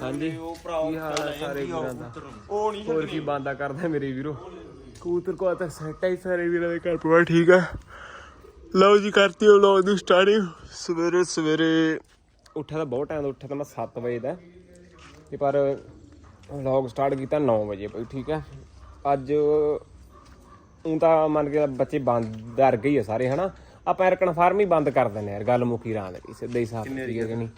ਹਾਂਜੀ। ਉਹ ਭਰਾ ਕੀ ਹਾਲ ਹੈ ਸਾਰੇ ਵੀਰਾਂ ਦਾ? ਉਹ ਨਹੀਂ ਹੋਰ ਕੀ ਬੰਦਾ ਕਰਦਾ ਮੇਰੇ ਵੀਰੋ? ਕਬੂਤਰ ਕੋ ਤਾਂ ਸੈਟ ਹੀ ਸਾਰੇ ਵੀਰਾਂ ਦੇ ਘਰ ਪਵਾ ਠੀਕ ਹੈ ਲਓ ਜੀ ਕਰਤੀ ਉਹ ਲਓ ਦੀ ਸਟਾਰਟਿੰਗ ਸਵੇਰੇ ਸਵੇਰੇ ਉੱਠਿਆ ਤਾਂ ਬਹੁਤ ਟਾਈਮ ਦਾ ਉੱਠਿਆ ਤਾਂ ਮੈਂ 7 ਵਜੇ ਦਾ। ਤੇ ਪਰ ਵਲੌਗ ਸਟਾਰਟ ਕੀਤਾ 9 ਵਜੇ ਭਾਈ ਠੀਕ ਹੈ ਅੱਜ ਉਹ ਤਾਂ ਮੰਨ ਕੇ ਬੱਚੇ ਬੰਦ ਡਰ ਗਈ ਆ ਸਾਰੇ ਹਨਾ। ਆਪਾਂ ਯਾਰ ਕਨਫਰਮ ਹੀ ਬੰਦ ਕਰ ਦਿੰਦੇ ਯਾਰ ਗੱਲ ਮੁੱਕੀ ਰਾਂ ਦੀ ਸਿੱਧਾ ਹੀ ਸਾਫ਼ ਠੀਕ ਹੈ ਕਿ ਨਹੀਂ?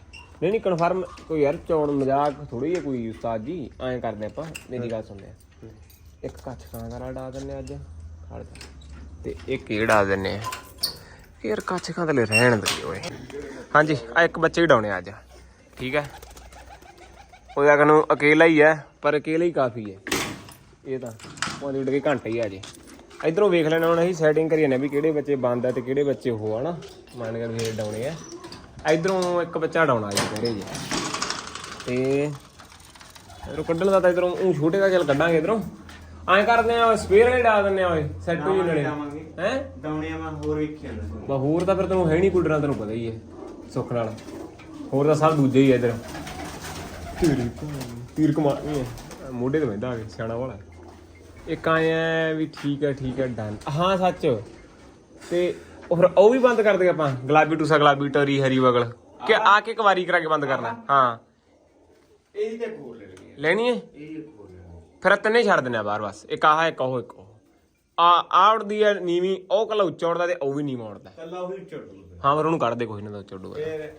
ਨਹੀਂ ਨਹੀਂ ਕਨਫਰਮ ਕੋਈ ਯਾਰ ਚੌਣ ਮਜ਼ਾਕ ਥੋੜੀ ਹੈ ਕੋਈ ਉਸਤਾਦ ਜੀ ਐਂ ਕਰਦੇ ਆਪਾਂ ਮੇਰੀ ਗੱਲ ਸੁਣਦੇ ਆ ਇੱਕ ਕੱਚ ਖਾਂ ਦਾ ਡਾ ਦਿੰਨੇ ਅੱਜ ਖੜ ਜਾ ਤੇ ਇੱਕ ਹੀ ਡਾ ਦਿੰਨੇ ਆ? ਯਾਰ ਕੱਚ ਖਾਂ ਤੇ ਰਹਿਣ ਦੇ ਓਏ। ਹਾਂਜੀ ਆ ਇੱਕ ਬੱਚੇ ਹੀ ਡਾਉਣੇ ਅੱਜ। ਠੀਕ ਹੈ? ਉਹ ਅਗਰ ਨੂੰ ਅਕੇਲਾ ਹੀ ਹੈ ਪਰ ਅਕੇਲਾ ਹੀ ਕਾਫੀ ਹੈ। ਇਹ ਤਾਂ ਉਹਦੇ ਉੱਡ ਕੇ ਘੰਟੇ ਹੀ ਆ ਜੇ। ਇਧਰੋਂ ਵੇਖ ਲੈਣਾ ਹੁਣ ਅਸੀਂ ਸੈਟਿੰਗ ਕਰੀ ਜਾਂਦੇ ਵੀ ਕਿਹੜੇ ਬੱਚੇ ਬੰਦ ਆ ਤੇ ਕਿਹੜੇ ਬੱਚੇ ਉਹ ਹਨਾ ਮੰਨ ਕੇ ਵੀ ਡਾਉਣੇ ਆ। ਇਧਰੋਂ ਇੱਕ ਬੱਚਾ ਡਾਉਣਾ ਜੀ ਕਿਹੜੇ ਜੀ। ਤੇ ਇਧਰੋਂ ਕੱਢਣ ਦਾ ਤਾਂ ਇਧਰੋਂ ਉਹ ਛੋਟੇ ਦਾ ਚੱਲ ਕੱਢਾਂਗੇ ਇਧਰੋਂ। ਐਂ ਕਰਦੇ ਆ ਸਪੇਅਰ ਵਾਲੇ ਡਾ ਦਿੰਨੇ ਆ ਓਏ ਸੈੱਟ ਹੋ ਜਣੇ ਹੈ? ਦਾਉਣਿਆਂ ਮੈਂ ਹੋਰ ਵੇਖਿਆ ਨਾ ਬਾ ਹੋਰ ਤਾਂ ਫਿਰ ਤੈਨੂੰ ਹੈ ਨਹੀਂ ਕੁੱਡਣਾ ਤੈਨੂੰ ਪਤਾ ਹੀ ਹੈ ਸੁੱਖ ਨਾਲ। ਹੋਰ ਤਾਂ ਸਭ ਦੂਜੇ ਹੀ ਆ ਇਧਰ। ਤੀਰ ਤੀਰ ਕਮਾ ਨਹੀਂ ਹੈ। ਮੋਢੇ ਤੇ ਬੈਠਾ ਆ ਕੇ ਸਿਆਣਾ ਵਾਲਾ। ਇੱਕ ਆਇਆ ਵੀ ਠੀਕ ਹੈ ਠੀਕ ਹੈ ਡਨ ਹਾਂ ਸੱਚ। ਤੇ ਉਹ ਫਿਰ ਉਹ ਵੀ ਬੰਦ ਕਰ ਦੇ ਆਪਾਂ। ਗੁਲਾਬੀ ਟੂਸਾ ਗੁਲਾਬੀ ਟਰੀ ਹਰੀ ਬਗਲ ਕਿ ਆ ਕੇ ਇੱਕ ਵਾਰੀ ਕਰਾ ਕੇ ਬੰਦ ਕਰਨਾ। ਹਾਂ। ਇਹਦੀ ਤੇ ਖੋਲ ਲੈ ਲਈ ਲੈਣੀ ਹੈ? ਇਹ ਖੋਲ ਲੈ ਫਿਰ ਆਹ ਤਿੰਨੇ ਛੱਡ ਆ ਬਾਹਰ ਬਸ। ਇੱਕ ਆਹ ਇੱਕ ਉਹ ਇੱਕ ਉਹ। ਆ ਆ ਉੜਦੀ ਹੈ ਨੀਵੀਂ ਉਹ ਕਲਾ ਉੱਚਾ ਉੜਦਾ ਤੇ ਉਹ ਵੀ ਨੀਵਾਂ ਉੜਦਾ। ਕੱਲਾ ਉਹੀ ਚੜੂ ਹਾਂ ਪਰ ਉਹਨੂੰ ਕੱਢ ਦੇ ਕੋਈ ਨਾ ਤਾਂ ਉੱਚਾ ਉਡੂਗਾ ਫਿਰ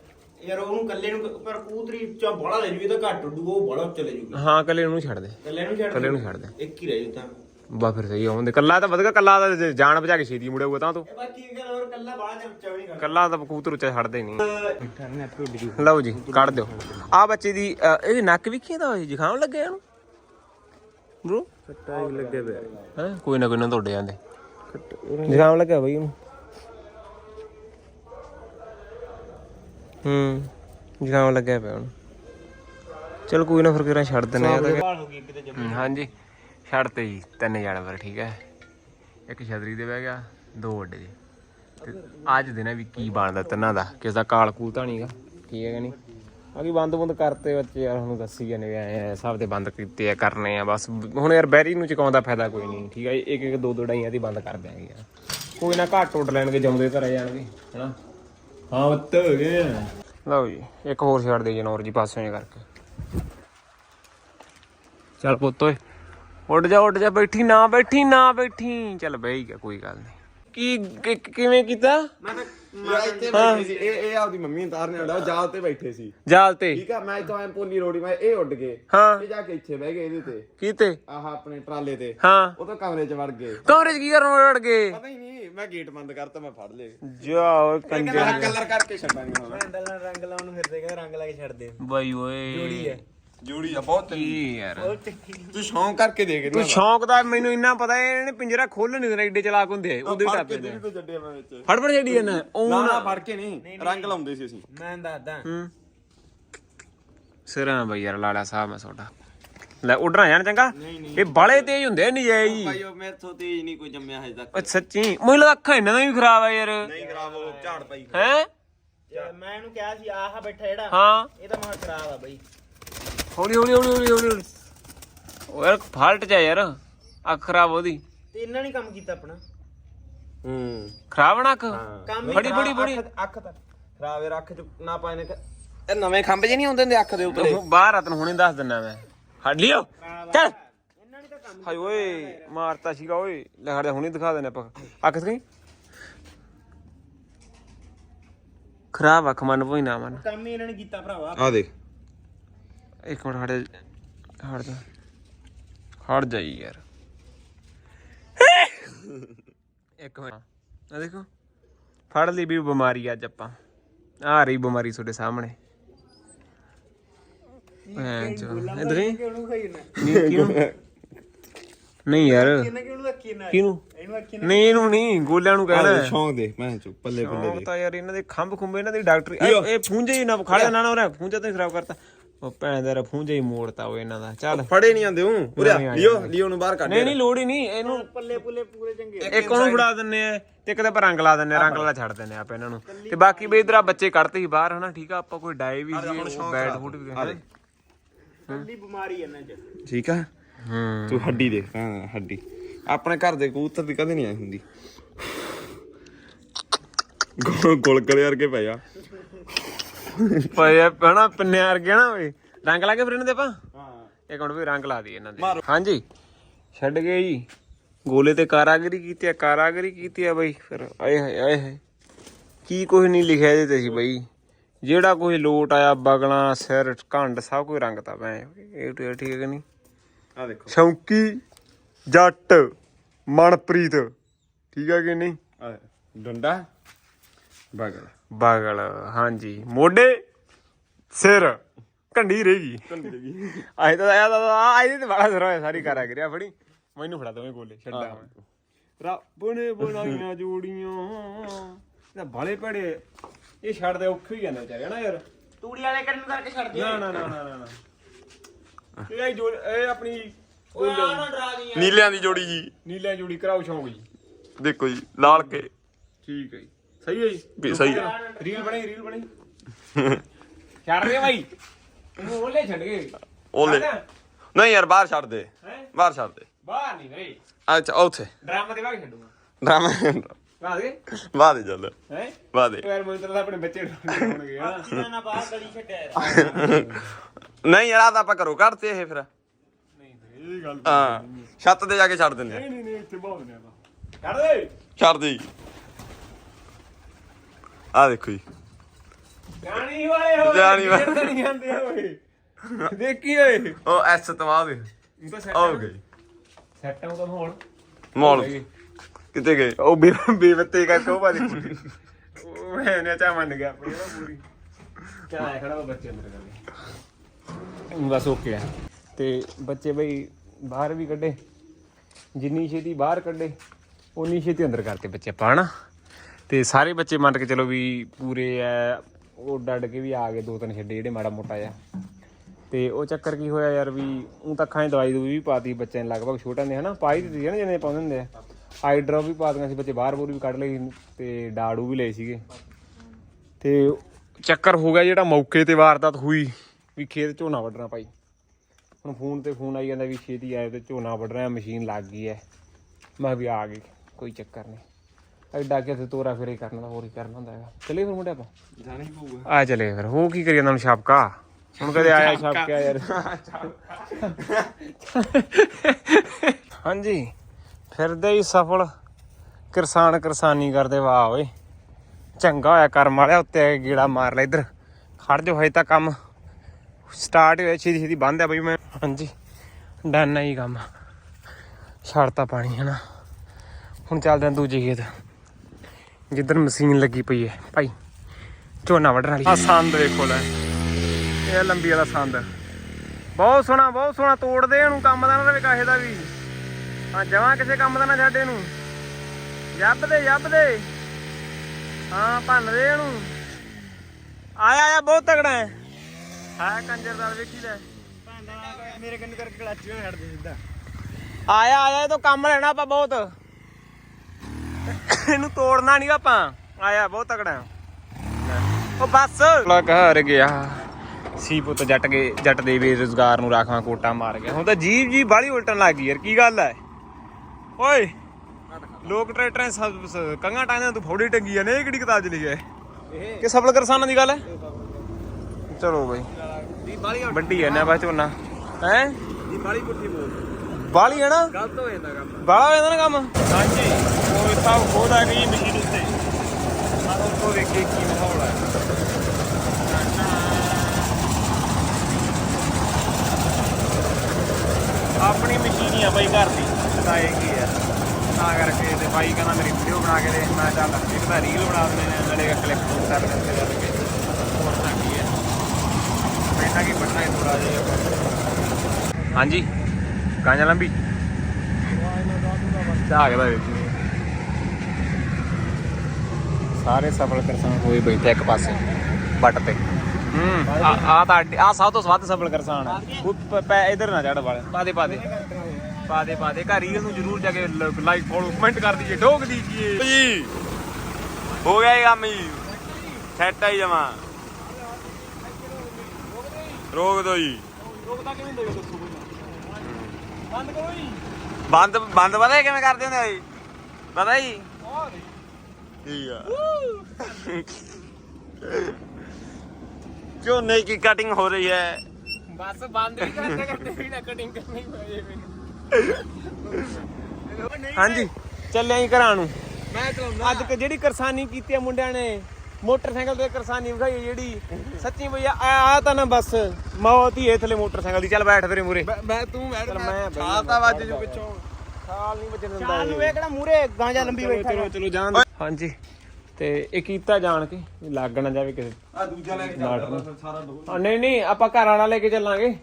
ਯਾਰ ਉਹਨੂੰ ਕੱਲੇ ਨੂੰ ਪਰ ਕੂਤਰੀ ਚਾ ਬੜਾ ਲੈ ਜੂਗੀ ਤਾਂ ਘੱਟ ਉੱਡੂ ਉਹ ਬੜਾ ਚਲੇ ਜੂਗੀ। ਹਾਂ ਕੱਲੇ ਉਹਨੂੰ ਛੱਡ ਦੇ। ਕੱਲੇ ਨੂੰ ਛੱਡ ਕੱਲੇ ਨੂੰ ਛੱਡ ਦੇ। ਇੱਕ ਹੀ ਰਹਿ ਜੂ ਤਾਂ। ਬਾ ਫਿਰ ਸਹੀ ਆਉਂਦੇ ਕੱਲਾ ਤਾਂ ਵਧਗਾ ਕੱਲਾ ਤਾਂ ਜੇ ਜਾਨ ਬਚਾ ਕੇ ਛੇਤੀ ਮੁੜੇਗਾ ਤਾਂ ਤੂੰ। ਇਹ ਬਾਕੀ ਇਹ ਗੱਲ ਹੋਰ ਕੱਲਾ ਬੜਾ ਚਮਚਾ ਵੀ ਨਹੀਂ ਕਰਦਾ ਕੱਲਾ ਤਾਂ ਕਬੂਤਰ ਉੱਚਾ ਛੱਡਦੇ ਨਹੀਂ। ਲਓ ਜੀ ਕੱਢ ਦਿਓ। ਆ ਬੱਚੇ ਦੀ ਅ, ਇਹਦੀ ਨੱਕ ਵੀ ਕਿਹਦਾ ਹੋਈ ਜ਼ੁਕਾਮ ਲੱਗਿਆ ਇਹਨੂੰ? ਬ్రో ਖੱਟਾ ਹੀ ਲੱਗੇ ਪਿਆ। ਹੈ ਕੋਈ ਨਾ ਕੋਈ ਨਾ ਤੁਹਾਡੇ ਜਾਂਦੇ। ਜ਼ੁਕਾਮ ਲੱਗਿਆ ਬਈ ਉਹਨੂੰ ਹੂੰ ਜ਼ੁਕਾਮ ਲੱਗਿਆ ਪਿਆ ਉਹਨੂੰ। ਚਲ ਕੋਈ ਨਾ ਫਿਰ ਕਿਰਾਂ ਛੱਡ ਦਿੰਦੇ ਆ ਤਾਂ। ਹਾਂਜੀ। ਛੱਡ ਤੇ ਜੀ, ਤਿੰਨ ਜਾਨਵਰ ਠੀਕ ਹੈ। ਇੱਕ ਛਤਰੀ ਦੇ ਬਹਿ ਗਿਆ, ਦੋ ਵੱਡੇ ਜੀ ਤੇ ਅੱਜ ਦਿਨ ਹੈ ਵੀ ਕੀ ਬਣਦਾ ਤਿੰਨਾਂ ਦਾ, ਕਿਸ ਦਾ ਕਾਲ ਕੂਲ ਤਾਂ ਨਹੀਂਗਾ ਠੀਕ ਹੈ ਕਿ ਨਹੀਂ? ਬਾਕੀ ਬੰਦ ਬੰਦ ਕਰਤੇ ਬੱਚੇ ਯਾਰ, ਹੁਣ ਦੱਸੀ ਜਾਂਦੇ ਵੀ ਐ, ਸਭ ਦੇ ਬੰਦ ਕੀਤੇ ਆ, ਕਰਨੇ ਆ, ਬਸ। ਹੁਣ ਯਾਰ ਬੈਰੀ ਨੂੰ ਚਕਾਉਂਦਾ ਫਾਇਦਾ ਕੋਈ ਨਹੀਂ, ਠੀਕ ਹੈ ਜੀ। ਇੱਕ ਇੱਕ ਦੋ ਦੋ ਡਾਈਆਂ ਦੀ ਬੰਦ ਕਰ ਦਿਆਂਗੇ ਯਾਰ। ਕੋਈ ਨਾ ਘੱਟ ਉੱਡ ਲੈਣਗੇ ਜੰਮਦੇ ਤਾਂ ਰਹਿ ਜਾਣਗੇ, ਹਨਾ? ਹਾਂ ਉੱਤ ਹੋ ਗਏ ਲਓ ਜੀ, ਇੱਕ ਹੋਰ ਛੱਡ ਦੇ ਜਨੌਰ ਜੀ ਪਾਸੇ ਕਰਕੇ। ਚੱਲ ਪੁੱਤ ਓਏ। ਉੱਡ ਜਾ ਉੱਡ ਜਾ ਬੈਠੀ ਨਾ ਬੈਠੀ ਨਾ ਬੈਠੀ। ਚੱਲ ਬਹਿ ਗਿਆ ਕੋਈ ਗੱਲ ਨਹੀਂ। ਕੀ ਕਿ- ਕਿਵੇਂ ਕੀਤਾ? ਮੈਂ ਤਾਂ ਯਾ ਇੱਥੇ ਬੈਠੇ ਸੀ। ਇਹ ਇਹ ਆਪਦੀ ਮੰਮੀ ਤਾਰਨੇ ਵਾਲਾ ਜਾਲ ਤੇ ਬੈਠੇ ਸੀ। ਜਾਲ ਤੇ। ਠੀਕ ਆ ਮੈਂ ਇਥੋਂ ਐ ਪੋਲੀ ਰੋੜੀ ਮੈਂ ਇਹ ਉੱਡ ਗਏ। ਹਾਂ। ਇਹ ਜਾ ਕੇ ਇੱਥੇ ਬਹਿ ਗਏ ਇਹਦੇ ਤੇ। ਕੀਤੇ? ਆਹ ਆਪਣੇ ਟਰਾਲੇ ਤੇ। ਹਾਂ। ਉਹ ਤਾਂ ਕਮਰੇ 'ਚ ਵੜ ਗਏ। ਕਮਰੇ 'ਚ ਕੀ ਕਰਨ ਵੜ ਗਏ? ਪਤਾ ਹੀ ਨਹੀਂ ਮੈਂ ਗੇਟ ਬੰਦ ਕਰਤਾ ਮੈਂ ਫੜ ਲਏ। ਜਾ ਓਏ ਕੰਜਰ। ਕਹਿੰਦਾ ਕਲਰ ਕਰਕੇ ਛੱਡਾਂਗੇ ਹੁਣ। ਮੈਂ ਦਲਾਂ ਰੰਗ ਲਾਉਣ ਨੂੰ ਫਿਰਦੇ ਕਹਿੰਦੇ ਰੰਗ ਲਾ ਕੇ ਛੱਡ ਦੇ। ਬਾਈ ਓਏ। ਜੋੜੀ ਹੈ ਆ ਬਹੁਤ ਕੀ ਯਾਰ। ਤੂੰ ਸ਼ੌਂਕ ਕਰਕੇ ਦੇਖ ਤੂੰ ਸ਼ੌਂਕ ਦਾ ਮੈਨੂੰ ਇੰਨਾ ਪਤਾ ਇਹਨੇ ਪਿੰਜਰਾ ਖੋਲਣ ਨਹੀਂ ਦੇਣਾ ਏਡੇ ਚਲਾਕ ਹੁੰਦੇ ਆ ਉਹਦੇ ਵੀ ਟੱਪ ਜਾਂਦੇ ਤੋਂ। ਮੈਂ ਵਿੱਚ। ਫੜ ਜਾਂਦਾ ਉਹ ਨਾ ਨਾ ਫੜ ਕੇ ਨਹੀਂ ਰੰਗ ਲਾਉਂਦੇ ਸੀ ਅਸੀਂ। ਮੈਂ ਦੱਸਦਾ। ਹੂੰ। ਸਿਰਾਂ ਬਈ ਯਾਰ ਲਾਲਾ ਸਾਹਿਬ ਮੈਂ ਤੁਹਾਡਾ। ਲੈ ਉੱਡਣਾ ਜਾਣ ਚੰਗਾ? ਇਹ ਬਾਲੇ ਤੇਜ਼ ਹੁੰਦੇ ਨਜਾਇਜ਼ ਭਾਈ ਉਹ ਮੈਥੋਂ ਤੇਜ਼ ਨਹੀਂ ਕੋਈ ਜੰਮਿਆ ਹਜੇ ਤੱਕ। ਓ ਸੱਚੀ ਮੈਨੂੰ ਲੱਗਦਾ ਅੱਖਾਂ ਇਹਨਾਂ ਦਾ ਵੀ ਖਰਾਬ ਆ ਯਾਰ। ਨਹੀਂ ਖਰਾਬ ਉਹ ਝਾੜ ਪਈ। ਹੈ? ਮੈਂ ਇਹਨੂੰ ਕਿਹਾ ਸੀ ਆਹ ਬੈਠਾ ਜਿਹੜਾ ਹਾਂ। ਇਹ ਤਾਂ ਮਹਾ ਖਰਾਬ ਆ ਬਈ। ਹੌਲੀ ਹੌਲੀ ਹੌਲੀ ਹੌਲੀ ਹੌਲੀ ਹੌਲੀ। ਓ ਯਾਰ ਫਾਲਟ ਜਾ ਯਾਰ। ਅੱਖ ਖਰਾਬ ਉਹਦੀ। ਤੇ ਇਹਨਾਂ ਨੇ ਕੰਮ ਕੀਤਾ ਆਪਣਾ। ਹੂੰ। ਖਰਾਬ ਨਾ ਅੱਖ? ਕੰਮ ਹੀ ਬੜੀ ਖਰਾਬ, ਬੜੀ ਬੜੀ ਅੱਖ- ਅੱਖ ਤਾਂ ਖਰਾਬ ਇਹ ਰੱਖ ਚ ਨਾ ਪਾਏ ਨੇ ਇਹ ਨਵੇਂ ਖੰਭ ਜੇ ਨਹੀਂ ਹੁੰਦੇ ਹੁੰਦੇ ਅੱਖ ਦੇ ਉੱਤੇ ਉਹ ਬਾਹਰ ਆ ਤੈਨੂੰ ਹੁਣੇ ਦੱਸ ਦਿੰਨਾ ਮੈਂ। ਹੱਡ ਲਿਓ। ਚੱਲ। ਇਹਨਾਂ ਨੇ ਤਾਂ ਕੰਮ ਹਾਏ ਓਏ ਮਾਰਤਾ ਸੀਗਾ ਓਏ। ਲੈ ਹੜਿਆ ਹੁਣੇ ਦਿਖਾ ਦੇਣਾ ਆਪਾਂ। ਅੱਖ ਸਕੀ ਖਰਾਬ ਅੱਖ ਮਨ ਕੋਈ ਨਾ ਮਨ। ਕੰਮ ਹੀ ਇਹਨਾਂ ਨੇ ਕੀਤਾ ਭਰਾਵਾ। ਆ ਦੇਖ। ਇੱਕ ਮਿੰਟ ਹੜੇ ਹਟ ਜਾ। ਹਟ ਜਾਈ ਯਾਰ। ਇੱਕ ਮਿੰਟ। ਆ ਦੇਖੋ। ਫੜ ਲਈ ਵੀ ਬਿਮਾਰੀ ਅੱਜ ਆਪਾਂ। ਆ ਰਹੀ ਬਿਮਾਰੀ ਤੁਹਾਡੇ ਸਾਹਮਣੇ। ਇਧਰ ਹੀ। ਕਿਉਂ ਨਹੀਂ ਯਾਰ। ਕਿਹਨੂੰ ਨਹੀਂ ਇਹਨੂੰ ਨਹੀਂ। ਗੋਲਿਆਂ ਨੂੰ ਕਹਿਣਾ। ਸ਼ੌਂਕ ਦੇ ਮੈਂ ਚੁ ਪੱਲੇ ਪੱਲੇ ਸ਼ੌਂਕ ਤਾਂ ਯਾਰ ਇਹਨਾਂ ਦੇ ਖੰਭ ਖੁੰਬੇ ਇਹਨਾਂ ਦੀ ਡਾਕਟਰੀ ਇਹ ਫੂੰਜੇ ਹੀ ਨਾ ਖਾੜਾ ਨਾ ਨਾ ਉਹ ਫੂੰਜਾ ਤਾਂ ਖਰਾਬ ਕਰਤਾ। ਉਹ ਭੈਣ ਦਾ ਫੂੰਜਾ ਹੀ ਮੋੜਤਾ ਉਹ ਇਹਨਾਂ ਦਾ ਚੱਲ। ਫੜੇ ਨਹੀਂ ਆਂਦੇ ਹੂੰ ਉਰੇ ਲਿਓ ਲਿਓ ਨੂੰ ਬਾਹਰ ਕੱਢ ਨਹੀਂ ਨਹੀਂ ਲੋੜ ਹੀ ਨਹੀਂ ਇਹਨੂੰ ਪੱਲੇ ਪੁੱਲੇ ਪੂਰੇ ਚੰਗੇ ਇੱਕ ਉਹਨੂੰ ਫੜਾ ਦਿੰਨੇ ਆ ਤੇ ਇੱਕ ਤੇ ਆਪਾਂ ਰੰਗ ਲਾ ਦਿੰਨੇ ਆ ਰੰਗ ਲਾ ਛੱਡ ਦਿੰਨੇ ਆ ਆਪਾਂ ਇਹਨਾਂ ਨੂੰ। ਤੇ ਬਾਕੀ ਬਈ ਇਧਰ ਆ ਬੱਚੇ ਕੱਢਤੇ ਸੀ ਬਾਹਰ ਹਨਾ ਠੀਕ ਆ ਆਪਾਂ ਕੋਈ ਡਾਈ ਵੀ ਉਹ ਬੈਟ ਫੁੱਟ ਵੀ ਹੈਂ। ਕੱਲੀ ਬਿਮਾਰੀ ਇਹਨਾਂ ਚ। ਠੀਕ ਆ? ਹੂੰ। ਤੂੰ ਹੱਡੀ ਦੇਖ ਹਾਂ ਹੱਡੀ। ਆਪਣੇ ਘਰ ਦੇ ਕਬੂਤਰ ਦੀ ਕਦੇ ਨਹੀਂ ਆਈ ਹੁੰਦੀ। ਗੁਲਗਲੇ ਵਰਗੇ ਪਏ ਆ ਪਣਾ ਪੰਨੇ ਵਰਗੇ ਨਾ ਓਏ ਰੰਗ ਲਾ ਕੇ ਫਿਰ ਇਹਨਾਂ ਦੇ ਆਪਾਂ? ਹਾਂ। ਇੱਕ ਮਿੰਟ ਵੀ ਰੰਗ ਲਾ ਦੀ ਇਹਨਾਂ ਦੇ। ਹਾਂਜੀ। ਛੱਡ ਗਏ ਜੀ। ਗੋਲੇ ਤੇ ਕਾਰਾਗਰੀ ਕੀਤੀ ਆ ਕਾਰਾਗਰੀ ਕੀਤੀ ਆ ਬਈ। ਫਿਰ ਆਏ ਹਾਏ ਆਏ ਹਾਏ। ਕੀ ਕੁਝ ਨਹੀਂ ਲਿਖਿਆ ਇਹਦੇ ਤੇ ਸੀ ਬਈ। ਜਿਹੜਾ ਕੁਝ ਲੋਟ ਆਇਆ ਬਗਲਾ ਸਿਰ ਘੰਡ ਸਭ ਕੁਝ ਰੰਗ ਤਾਂ ਮੈਂ। ਇਹ ਠੀਕ ਹੈ ਕਿ ਨਹੀਂ? ਆ ਦੇਖੋ। ਸ਼ੌਂਕੀ ਜੱਟ ਮਨਪ੍ਰੀਤ। ਠੀਕ ਹੈ ਕਿ ਨਹੀਂ? ਆ ਡੰਡਾ ਬਗਲ। ਬਗਲ ਹਾਂਜੀ। ਮੋਢੇ ਸਿਰ ਘੰਡੀ ਰਹੇਗੀ ਆਏ ਤਾਂ ਆਇਆ ਤਾਂ ਤੇ ਬੜਾ ਸਿਰ ਹੋਇਆ ਸਾਰੀ ਕਾਰਾ ਕਰਿਆ ਫੜੀ। ਮੈਨੂੰ ਫੜਾ ਦੋਵੇਂ ਗੋਲੇ ਛੱਡਾ ਮੈਂ। ਰੱਬ ਨੇ ਬਣਾਈਆਂ ਜੋੜੀਆਂ। ਇਹ ਬਾਲੇ ਪੜੇ ਇਹ ਛੱਡਦੇ ਔਖੇ ਹੀ ਜਾਂਦੇ ਵਿਚਾਰੇ ਨਾ ਯਾਰ? ਤੂੜੀ ਵਾਲੇ ਕਰਨ ਕਰਕੇ ਛੱਡ ਦੇ ਨਾ ਨਾ ਨਾ ਨਾ ਨਾ। ਇਹ ਜੋ ਇਹ ਆਪਣੀ ਆ ਨਾ ਡਰਾ ਨੀਲਿਆਂ ਦੀ ਜੋੜੀ ਜੀ। ਨੀਲੇ ਜੋੜੀ ਕਰਾਓ ਸ਼ੌਂਕ ਜੀ। ਦੇਖੋ ਜੀ ਲਾਲ ਕੇ। ਠੀਕ ਹੈ ਜੀ। ਸਹੀ ਹੈ ਜੀ। ਵੀ ਸਹੀ ਹੈ। ਰੀਲ ਬਣੀ ਰੀਲ ਬਣੀ ਛੱਡ ਰਹੇ ਭਾਈ ਇਹਨੂੰ ਉਹਲੇ ਛੱਡ ਗਏ। ਉਹਲੇ। ਨਹੀਂ ਯਾਰ ਬਾਹਰ ਛੱਡ ਦੇ। ਹੈ? ਬਾਹਰ ਛੱਡ ਦੇ। ਬਾਹਰ ਨਹੀਂ ਵੀਰੇ ਅੱਛਾ ਉੱਥੇ। ਡਰਾਮਾ ਦੇ ਬਾਅਦ ਛੱਡੂਗਾ। ਡਰਾਮਾ ਬਾਹਰ ਦੇ। ਬਾਹਰ ਦੇ ਚੱਲ। ਹੈ? ਬਾਹਰ ਦੇ। ਯਾਰ ਮੈਨੂੰ ਤਾਂ ਆਪਣੇ ਬੱਚੇ ਡਰਾਉਣਗੇ ਹਾਂ ਇਹਨਾਂ ਨਾ ਬਾਹਰ ਗਲੀ ਛੱਡਿਆ ਯਾਰ। ਨਹੀਂ ਯਾਰ ਆ ਤਾਂ ਆਪਾਂ ਘਰੋਂ ਕੱਢਤੇ ਇਹ ਫਿਰ। ਨਹੀਂ ਇਹ ਗੱਲ ਹਾਂ। ਛੱਤ ਤੇ ਜਾ ਕੇ ਛੱਡ ਦਿੰਦੇ ਆ। ਨਹੀਂ ਨਹੀਂ ਨਹੀਂ ਇੱਥੇ ਬਹੁਤ ਨੇ ਆਪਾਂ। ਛੱਡ ਦੇ। ਛੱਡ ਦੇ। ਆ ਦੇਖੋ ਜੀ। ਜਾਣੀ ਵਾਲੇ ਹੋ ਜਾਣੀ ਵਾਲੇ। ਨਹੀਂ ਆਉਂਦੇ ਓਏ ਦੇਖੀ ਓਏ ਉਹ ਐਸ ਤੋਂ ਆ ਦੇ ਉਹ ਤਾਂ ਸੈੱਟ ਹੋ ਗਈ ਸੈੱਟ ਮਾਹੌਲ ਮੌਲ। ਕਿੱਥੇ ਗਏ? ਉਹ ਬੇ ਬੇਵੱਤੇ ਕਾ ਕੋਪਾ ਦੀ ਕੁੜੀ। ਉਹ ਇਹਨੇ ਚਾ ਮੰਨ ਗਿਆ ਆਪਣੀ ਉਹ ਪੂਰੀ। ਕਿਆ ਆਇਆ ਖੜਾ ਉਹ ਬੱਚੇ ਅੰਦਰ ਕਰਦੇ ਬਸ ਓਕੇ ਆ। ਤੇ ਬੱਚੇ ਬਈ ਬਾਹਰ ਵੀ ਕੱਢੇ। ਜਿੰਨੀ ਛੇਤੀ ਬਾਹਰ ਕੱਢੇ ਉਨੀ ਛੇਤੀ ਅੰਦਰ ਕਰਤੇ ਬੱਚੇ ਆਪਾਂ ਹਨਾ? ਤੇ ਸਾਰੇ ਬੱਚੇ ਮੰਨ ਕੇ ਚਲੋ ਵੀ ਪੂਰੇ ਐ, ਉਹ ਡੱਡ ਕੇ ਵੀ ਆ ਗਏ, ਦੋ ਤਿੰਨ ਛੱਡੇ ਜਿਹੜੇ ਮਾੜਾ ਮੋਟਾ ਆ ਤੇ ਉਹ ਚੱਕਰ ਕੀ ਹੋਇਆ ਯਾਰ ਵੀ ਉਹ ਤਾਂ ਅੱਖਾਂ 'ਚ ਦਵਾਈ ਦੂਈ ਵੀ ਪਾਤੀ ਬੱਚਿਆਂ ਨੇ, ਲਗਭਗ ਛੋਟਿਆਂ ਦੇ, ਹਨਾ? ਪਾਈ ਦਿੱਤੀ ਸੀ ਨਾ ਜਿਵੇਂ ਪਾਉਂਦੇ ਹੁੰਦੇ ਆ। ਆਈ ਡ੍ਰੌਪ ਵੀ ਪਾ ਦਿੱਤੀਆਂ ਸੀ, ਬੱਚੇ ਬਾਹਰ ਬੂਰ ਵੀ ਕੱਢ ਲਈ ਤੇ ਡਾੜੂ ਵੀ ਲਏ ਸੀਗੇ। ਤੇ ਚੱਕਰ ਹੋ ਗਿਆ ਜਿਹੜਾ ਮੌਕੇ ਤੇ ਵਾਰਦਾਤ ਹੋਈ ਵੀ ਖੇਤ ਝੋਨਾ ਵੱਢਣਾ ਭਾਈ। ਹੁਣ ਫੋਨ ਤੇ ਫੋਨ ਆਈ ਜਾਂਦਾ ਵੀ ਛੇਤੀ ਆਏ ਤੇ ਝੋਨਾ ਵੱਢ ਰਿਹਾ ਮਸ਼ੀਨ ਲੱਗ ਗਈ ਐ। ਮੈਂ ਕਿਹਾ ਵੀ ਆ ਗਈ ਕੋਈ ਚੱਕਰ ਨਹੀਂ। ਐਡਾ ਕਿ ਤੇ ਤੋਰਾ ਫੇਰੇ ਕਰਨਾ ਤਾਂ ਹੋਰ ਹੀ ਕਰਨਾ ਹੁੰਦਾ ਹੈਗਾ। ਚਲੇ ਫਿਰ ਮੁੰਡੇ ਆਪਾਂ ਜਾਣਾ ਹੀ ਪਊਗਾ। ਆ ਚਲੇ ਫਿਰ ਉਹ ਕੀ ਕਰੀ ਜਾਂਦਾ ਹੁਣ ਛਾਪਕਾ ਹੁਣ ਕਦੇ ਆਇਆ ਛਾਪਕਿਆ ਯਾਰ। ਹਾਂਜੀ ਫਿਰਦੇ ਹੀ ਸਫਲ। ਕਿਰਸਾਨ ਕਿਰਸਾਨੀ ਕਰਦੇ ਵਾਹ ਓਏ। ਚੰਗਾ ਹੋਇਆ ਕਰਮ ਵਾਲਿਆ ਉੱਤੇ ਗੀੜਾ ਮਾਰ ਲੈ ਇੱਧਰ। ਖੜ ਜਾ ਹੋਏ ਤਾਂ ਕੰਮ ਸਟਾਰਟ ਹੋਇਆ ਛੇਤੀ ਛੇਤੀ ਬੰਦ ਆ ਬਈ ਮੈਂ। ਹਾਂਜੀ ਡਨ ਹੀ ਕੰਮ। ਛੱਡਤਾ ਪਾਣੀ ਹਨਾ। ਹੁਣ ਚੱਲਦੇ ਆ ਦੂਜੇ ਖੇਤ। ਜਿੱਧਰ ਮਸ਼ੀਨ ਲੱਗੀ ਪਈ ਹੈ। ਭਾਈ ਝੋਨਾ ਵੱਢਣ ਵਾਲੀ ਆ ਸੰਦ ਵੇਖੋ ਲੈ। ਇਹ ਲੰਬੀ ਵਾਲਾ ਸੰਦ। ਬਹੁਤ ਸੋਹਣਾ ਬਹੁਤ ਸੋਹਣਾ। ਤੋੜਦੇ ਇਹਨੂੰ ਕੰਮ ਦਾ ਨਾ ਰਵੇ ਕਾਹੇ ਦਾ ਵੀ। ਹਾਂ ਜਮਾ ਕਿਸੇ ਕੰਮ ਦਾ ਨਾ ਛੱਡ ਇਹਨੂੰ। ਜੱਬ ਦੇ ਜੱਬ ਦੇ। ਹਾਂ ਭੰਨ ਦੇ ਇਹਨੂੰ। ਆਇਆ ਆਇਆ ਬਹੁਤ ਤਗੜਾ ਹੈ। ਹਾਂ ਕੰਜਰ ਦਾ ਵੇਖੀ ਲੈ। ਮੇਰੇ ਕੰਨ ਕਰਕੇ ਕਲਾਚੀ ਹੋਣ ਛੱਡ ਦੇ ਸਿੱਧਾ। ਆਇਆ ਆਇਆ ਇਹ ਤੋਂ ਕੰਮ ਲੈਣਾ ਆਪਾਂ ਬਹੁਤ। ਇਹਨੂੰ ਤੋੜਨਾ ਨਹੀਂ ਆਪਾਂ। ਆਇਆ ਬਹੁਤ ਤਕੜਾ। ਉਹ ਬੱਸ। ਲਾ ਘਰ ਗਿਆ। ਸੀ ਪੁੱਤ ਜੱਟ ਕੇ ਜੱਟ ਦੇ ਬੇਰੁਜ਼ਗਾਰ ਨੂੰ ਰਾਖਾਂ ਕੋਟਾ ਮਾਰ ਗਿਆ। ਹੁਣ ਤਾਂ ਜੀਵ ਜੀ ਬਾਲੀ ਉਲਟਣ ਲੱਗ ਗਈ ਯਾਰ ਕੀ ਗੱਲ ਹੈ ਓਏ ਲੋਕ ਟਰੈਕਟਰਾਂ ਸਭ ਕੰਗਾ ਟਾਂਗਾਂ ਤੂੰ ਫੌੜੀ ਟੰਗੀ ਆ ਨੇ ਇਹ ਕਿਹੜੀ ਕਿਤਾਬ ਚ ਲਿਖਿਆ ਹੈ? ਕਿ ਸਫਲ ਕਿਸਾਨਾਂ ਦੀ ਗੱਲ ਹੈ ਚਲੋ ਬਈ। ਦੀ ਬਾਲੀ ਵੱਡੀ ਹੈ ਨਾ ਬਸ ਝੋਨਾ ਹੈ? ਦੀ ਬਾਲੀ ਪੁੱਠੀ ਬੋਲ। ਬਾਲੀ ਹੈ ਨਾ? ਗਲਤ ਹੋ ਜਾਂਦਾ ਕੰਮ। ਬਾਲਾ ਹੋ ਜਾਂਦਾ ਨਾ ਕੰਮ? ਹਾਂਜੀ। ਉਹ ਸਭ ਖੋਦ ਆ ਗਈ ਮਸ਼ੀਨ ਉੱਤੇ। ਆ ਉੱਤੋਂ ਵੇਖੇ ਕੀ ਮਾਹੌਲ ਹੈ ਆਪਣੀ ਮਸ਼ੀਨ ਹੀ ਆ ਬਾਈ ਘਰ ਦੀ। ਚਲਾਏਗੀ ਆ। ਤਾਂ ਕਰਕੇ ਤੇ ਬਾਈ ਕਹਿੰਦਾ ਮੇਰੀ ਵੀਡੀਓ ਬਣਾ ਕੇ ਦੇ। ਮੈਂ ਚੱਲ ਇੱਕ ਤਾਂ ਰੀਲ ਬਣਾ ਦਿੰਦੇ ਨੇ ਨਾਲੇ ਕਲਿੱਪ ਕਰ ਦਿੰਦੇ ਕਰਕੇ ਹੋਰ ਤਾਂ ਕੀ ਹੈ ਪਹਿਲਾਂ ਕੀ ਪੜਨਾ ਥੋੜਾ ਜਿਹਾ। ਹਾਂਜੀ। ਗਾਂਜਾ ਲੰਬੀ ਝਾਗਦਾ ਵਿੱਚ ਸਾਰੇ ਸਫਲ ਕਿਸਾਨ ਹੋਏ ਬੈਠੇ ਇੱਕ ਪਾਸੇ ਬੱਟ ਤੇ। ਹੂੰ। ਆ ਆ ਤਾਂ ਆ ਸਭ ਤੋਂ ਵੱਧ ਸਫਲ ਕਿਸਾਨ ਹੈ। ਉਹ ਪ- ਇਧਰ ਨਾ ਚੜ ਵਾਲੇ। ਪਾ ਦੇ ਪਾ ਦੇ। ਪਾ ਦੇ ਪਾ ਦੇ। ਘਰ ਰੀਲ ਨੂੰ ਜਰੂਰ ਜਾ ਕੇ ਲਾਈਕ ਫੋਲੋ ਕਮੈਂਟ ਕਰ ਦਈਏ। ਠੋਕ ਦੀਜੀਏ। ਜੀ। ਹੋ ਗਿਆ ਇਹ ਕੰਮ ਜੀ ਸੈੱਟ ਆਈ ਜਮਾ। ਰੋਕ ਦੋ ਜੀ। ਰੁਕਦਾ ਕਿਵੇਂ ਦੇਗਾ ਦੱਸੋ ਬੰਦ ਕਰੋ ਜੀ। ਬੰਦ ਬੰਦ ਪਤਾ ਕਿਵੇਂ ਕਰਦੇ ਹੁੰਦੇ ਆ ਜੀ ਪਤਾ ਜੀ? ਦੇ ਠੀਕ ਆ। ਝੋਨੇ ਕੀ ਕਟਿੰਗ ਹੋ ਰਹੀ ਹੈ। ਬਸ ਬੰਦ ਵੀ ਕਰਦੇ ਕਰਦੇ ਵੀ ਨਾ ਕਟਿੰਗ ਕਰਨੀ ਪਏ ਮੈਨੂੰ। ਹਾਂਜੀ ਚੱਲੇ ਆਂ ਘਰਾਂ ਨੂੰ। ਮੈਂ ਚਲਾਉਂਦਾ ਅੱਜ ਜਿਹੜੀ ਕਰਸਾਨੀ ਕੀਤੀ ਆ ਮੁੰਡਿਆਂ ਨੇ ਮੋਟਰਸਾਈਕਲ ਤੇ ਕਰਸਾਨੀ ਵਿਖਾਈ ਜਿਹੜੀ। ਸੱਚੀ ਬਈਆ ਆ ਆ ਤਾਂ ਨਾ ਬਸ ਮੌਤ ਹੀ ਇਹ ਥਲੇ ਮੋਟਰਸਾਈਕਲ ਦੀ। ਚੱਲ ਬੈਠ ਫਿਰੇ ਮੂਰੇ। ਮੈਂ ਤੂੰ ਬੈਠ ਚੱਲ ਮੈਂ ਤਾਂ ਵੱਜ ਜੂ ਪਿੱਛੋਂ। ਖਾਲ ਨਹੀਂ ਵੱਜਣ ਦਿੰਦਾ ਚਾਲ ਨੂੰ ਇਹ। ਕਿਹੜਾ ਮੂਰੇ ਗਾਂਜਾ ਲੰਬੀ ਬੈਠਾ ਚਲੋ ਚਲੋ ਜਾਣ ਹਾਂਜੀ। ਤੇ ਇਹ ਕੀਤਾ ਜਾਣ ਕੇ ਲੱਗ ਨਾ ਜਾਵੇ ਕਿਸੇ। ਆ ਦੂਜਾ ਲੈ ਕੇ ਚੱਲਦਾ ਫਿਰ ਸਾਰਾ ਦੋ ਨਹੀਂ ਨਹੀਂ ਆਪਾਂ ਘਰ ਵਾਲਾ ਲੈ ਕੇ ਚੱਲਾਂਗੇ।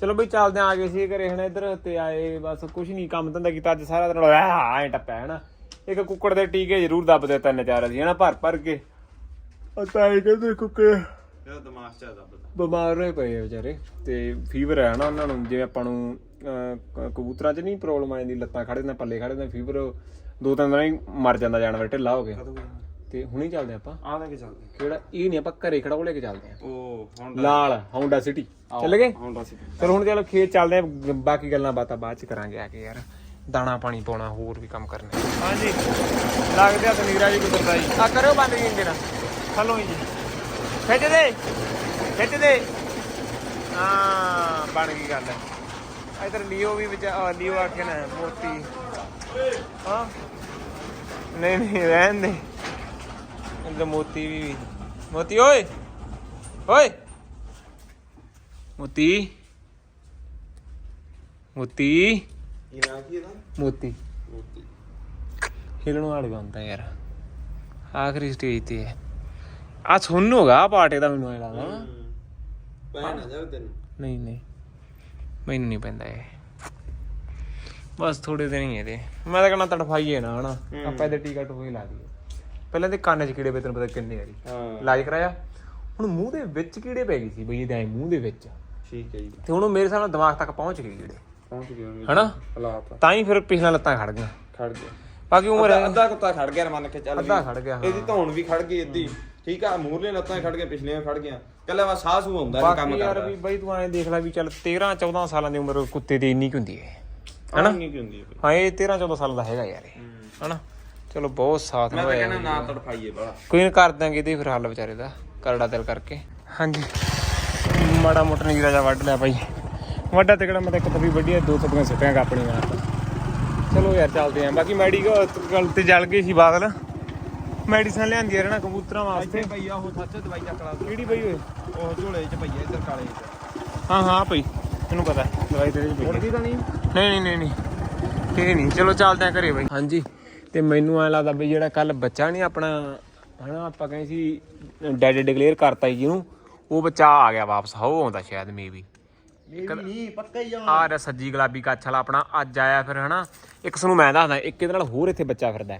ਚਲੋ ਬਈ ਚੱਲਦੇ ਆਂ, ਗਏ ਸੀ ਘਰੇ ਹੁਣ ਇੱਧਰ ਤੇ ਆਏ ਬਸ ਕੁਝ ਨਹੀਂ ਕੰਮ ਧੰਦਾ ਕੀਤਾ ਅੱਜ ਸਾਰਾ ਦਿਨ। ਐ ਟੱਪਿਆ ਹਨਾ। ਇੱਕ ਕੁੱਕੜ ਦੇ ਟੀਕੇ ਜ਼ਰੂਰ ਦੱਬਦੇ ਤਿੰਨ ਚਾਰ ਅਸੀਂ ਹਨਾ ਭਰ ਭਰ ਕੇ। ਉਹ ਤਾਂ ਇਹ ਕਹਿੰਦੇ ਕੁੱਕੜ ਇਹਦਾ ਦਿਮਾਗ ਚ ਆਦਾ ਬਿਮਾਰ ਹੋਏ ਪਏ ਆ ਵਿਚਾਰੇ ਤੇ ਫੀਵਰ ਹੈ ਨਾ ਉਹਨਾਂ ਨੂੰ ਜਿਵੇਂ ਆਪਾਂ ਨੂੰ ਅਹ, ਕ- ਕਬੂਤਰਾਂ 'ਚ ਨਹੀਂ ਪ੍ਰੋਬਲਮ ਆ ਜਾਂਦੀ ਲੱਤਾਂ ਖੜੇ ਨੇ ਪੱਲੇ ਖੜੇ ਨੇ ਫੀਵਰ ਦੋ ਤਿੰਨ ਦਿਨਾਂ ਹੀ ਮਰ ਜਾਂਦਾ ਜਾਨਵਰ ਢਿੱਲਾ ਹੋ ਗਿਆ। ਤੇ ਹੁਣੇ ਚੱਲਦੇ ਆਪਾਂ। ਆ ਲੈ ਕੇ ਚੱਲਦੇ। ਕਿਹੜਾ ਇਹ ਨਹੀਂ ਆਪਾਂ ਘਰੇ ਖੜਾ ਉਹ ਲੈ ਕੇ ਚੱਲਦੇ ਆ। ਉਹ ਹੁਣ ਲਾਲ ਹੌਂਡਾ ਸਿਟੀ ਚੱਲ ਗਏ? ਹੁਣ ਦੱਸ ਚਲੋ ਹੁਣ ਚਲੋ ਖੇਤ ਚੱਲਦੇ ਆ ਗ- ਬਾਕੀ ਗੱਲਾਂ ਬਾਤਾਂ ਬਾਅਦ ਚ ਕਰਾਂਗੇ ਆ ਕੇ ਯਾਰ। ਦਾਣਾ ਪਾਣੀ ਪਾਉਣਾ ਹੋਰ ਵੀ ਕੰਮ ਕਰਨੇ। ਹਾਂਜੀ। ਲੱਗਦੇ ਆ ਤਨੀਰਾ ਜੀ ਗੁਜ਼ਰਦਾ ਜੀ। ਆ ਕਰਿਓ ਬੰਦ ਜੀ ਇੰਜਨ। ਹਲੋ ਜੀ। ਖਿੱਚ ਦੇ ਖਿੱਚ ਦੇ। ਹਾਂ ਬਣ ਗਈ ਗੱਲ। ਇਧਰ ਲੀਓ ਵੀ ਵਿੱਚ ਆ, ਲੀਓ ਆਖਿਆ ਨਾ ਮੋਤੀ। ਹਾਂ। ਨਹੀਂ ਨਹੀਂ ਰਹਿਣ ਦੇ। ਇੰਦਰ ਮੋਤੀ ਵੀ ਮੋਤੀ ਓਏ। ਓਏ। ਮੋਤੀ। ਮੋਤੀ। ਕੀ ਨਾਂ ਕੀ ਇਹਦਾ ਮੋਤੀ। ਮੋਤੀ। ਹਿਲਣ ਵਾਲਾ ਬੰਦਾ ਯਾਰ। ਆਖਰੀ ਸਟੇਜ ਤੇ ਹੈ। ਆ ਸੁਣ ਹੋਗਾ ਪਾਟੇ ਦਾ ਮੈਨੂੰ ਐਂ ਲੱਗਦਾ। ਪੈ ਨਾ ਜਾਵੇ ਤੈਨੂੰ। ਨਹੀਂ ਨਹੀਂ। ਮੈਨੂੰ ਨਹੀਂ ਪੈਂਦਾ ਇਹ। ਬਸ ਥੋੜੇ ਦਿਨ ਹੀ ਇਹਦੇ। ਮੈਂ ਤਾਂ ਕਹਿੰਦਾ ਤੜਫਾਈਏ ਨਾ ਹਨਾ। ਆਪਾਂ ਇਹਦੇ ਟੀਕਾ ਟੂਕੇ ਲਾ ਦਈਏ। ਪਹਿਲਾਂ ਤੇ ਕੰਨ 'ਚ ਕੀੜੇ ਪਏ ਤੈਨੂੰ ਪਤਾ ਕਿੰਨੇ ਵਾਰੀ। ਹਾਂ। ਇਲਾਜ ਕਰਾਇਆ? ਹੁਣ ਮੂੰਹ ਦੇ ਵਿੱਚ ਕੀੜੇ ਪੈ ਗਏ ਸੀ ਬਈ ਇਹਦੇ ਐਂ ਮੂੰਹ ਦੇ ਵਿੱਚ। ਠੀਕ ਹੈ ਜੀ। ਤੇ ਹੁਣ ਉਹ ਮੇਰੇ ਹਿਸਾਬ ਨਾਲ ਦਿਮਾਗ ਤੱਕ ਪਹੁੰਚ ਗਏ ਕੀੜੇ। ਪਹੁੰਚ ਗਏ ਹੋਣਗੇ। ਹਨਾ? ਹਾਲਾਤ। ਤਾਂ ਹੀ ਫਿਰ ਪਿਛਲਾ ਲੱਤਾਂ ਖੜ ਗਈਆਂ। ਖੜ ਗਿਆ ਬਾਕੀ ਉਮਰ ਅੱਧਾ ਅੱਧਾ ਕੁੱਤਾ ਖੜ ਗਿਆ ਮੰਨ ਕੇ ਚੱਲ ਵੀ। ਅੱਧਾ ਖੜ ਗਿਆ, ਹਾਂ। ਇਹਦੀ ਧੌਣ ਵੀ ਖੜ ਗਈ ਇੱਦੀ ਠੀਕ ਆ ਮੂਰਲੇ ਲੱਤਾਂ ਖੜ ਗਈਆਂ ਪਿਛਲੀਆਂ ਖੜ ਗਈਆਂ। ਕੱਲਾ ਵਾ ਸਾਹ ਸੂ ਆਉਂਦਾ ਨਹੀਂ ਕੰਮ ਬਾਕੀ ਯਾਰ ਕਰਦਾ। ਵੀ ਬਈ ਤੂੰ ਐਂ ਦੇਖ ਲੈ ਵੀ ਚੱਲ 13 14 ਸਾਲਾਂ ਦੀ ਉਮਰ ਕੁੱਤੇ ਦੀ ਇੰਨੀ ਕੁ ਹੁੰਦੀ ਹੈ। ਹਨਾ? ਕੀ ਹੁੰਦੀ ਹੈ। ਹਾਂ ਇਹ 13 14 ਸਾਲਾਂ ਦਾ ਹੈਗਾ ਯਾਰ ਇਹ। ਹਨਾ? ਚਲੋ ਬਹੁਤ ਸਾਥ ਮੈਂ ਤਾਂ ਹੋਇਆ ਕਹਿੰਦਾ ਨਾ ਤੜਫਾਈਏ ਬੜਾ ਕੋਈ ਨਾ ਕਰ ਦਾਂਗੇ ਇਹਦੇ ਫਿਰ ਹੱਲ ਵਿਚਾਰੇ ਦਾ ਕਰੜਾ ਦਿਲ ਕਰਕੇ। ਹਾਂਜੀ। ਮਾੜਾ ਮੋਟਾ ਨੀਰਾ ਜਾ ਵੱਢ ਲਿਆ ਭਾਈ ਵੱਡਾ ਤਕੜਾ ਮੈਂ ਤਾਂ ਇੱਕ ਤਵੀ ਵੱਡੀ ਆ, ਦੋ ਤਵੀਆਂ ਸਿੱਟਾਂ ਆਪਣੀ ਮਾਰ ਚਲੋ ਯਾਰ ਚੱਲਦੇ ਆਂ। ਬਾਕੀ ਮੈਡੀਕਲ ਤੇ ਜਲ ਗਈ ਸੀ ਬਾਦਲ। ਮੈਡੀਸਨ ਲਿਆਂਦੀ ਆ ਰਹਿਣਾ ਕਬੂਤਰਾਂ ਵਾਸਤੇ। ਭਈਆ ਉਹ ਸੱਚ ਦਵਾਈ ਚੱਕ ਲਾ। ਕਿਹੜੀ ਪਈ ਓਏ? ਉਹ ਝੋਲੇ 'ਚ ਭਈਆ ਇੱਧਰ ਕਾਲੇ 'ਚ। ਹਾਂ ਹਾਂ ਪਈ। ਮੈਨੂੰ ਪਤਾ ਦਵਾਈ ਤੇਰੇ ਪਈ ਮੁੜਦੀ ਤਾਂ ਨਹੀਂ? ਨਹੀਂ ਨਹੀਂ ਨਹੀਂ। ਇਹ ਨਹੀਂ। ਚਲੋ ਚੱਲਦੇ ਆ ਘਰੇ ਬਾਈ। ਹਾਂਜੀ। ਤੇ ਮੈਨੂੰ ਐ ਲੱਗਦਾ ਬਈ ਜਿਹੜਾ ਕੱਲ ਬੱਚਾ ਨਹੀਂ ਆਪਣਾ ਹਨਾ ਆਪਾਂ ਕਹੇ ਸੀ ਡੈਡ ਡਿਕਲੇਅਰ ਕਰਤਾ ਸੀ ਜਿਹਨੂੰ ਉਹ ਬੱਚਾ ਆ ਗਿਆ ਵਾਪਸ। ਹੋ ਆਉਂਦਾ ਸ਼ਾਇਦ ਮੇਬੀ ਨਹੀਂ ਪੱਕਾ ਹੀ ਆ। ਰਿਹਾ ਸੱਜੀ ਗੁਲਾਬੀ ਕੱਛ ਵਾਲਾ ਆਪਣਾ ਅੱਜ ਆਇਆ ਫਿਰ ਹਨਾ? ਇੱਕ ਨੂੰ ਮੈਂ ਦੱਸਦਾ ਇੱਕ ਇਹਦੇ ਨਾਲ ਹੋਰ ਇੱਥੇ ਬੱਚਾ ਫਿਰਦਾ।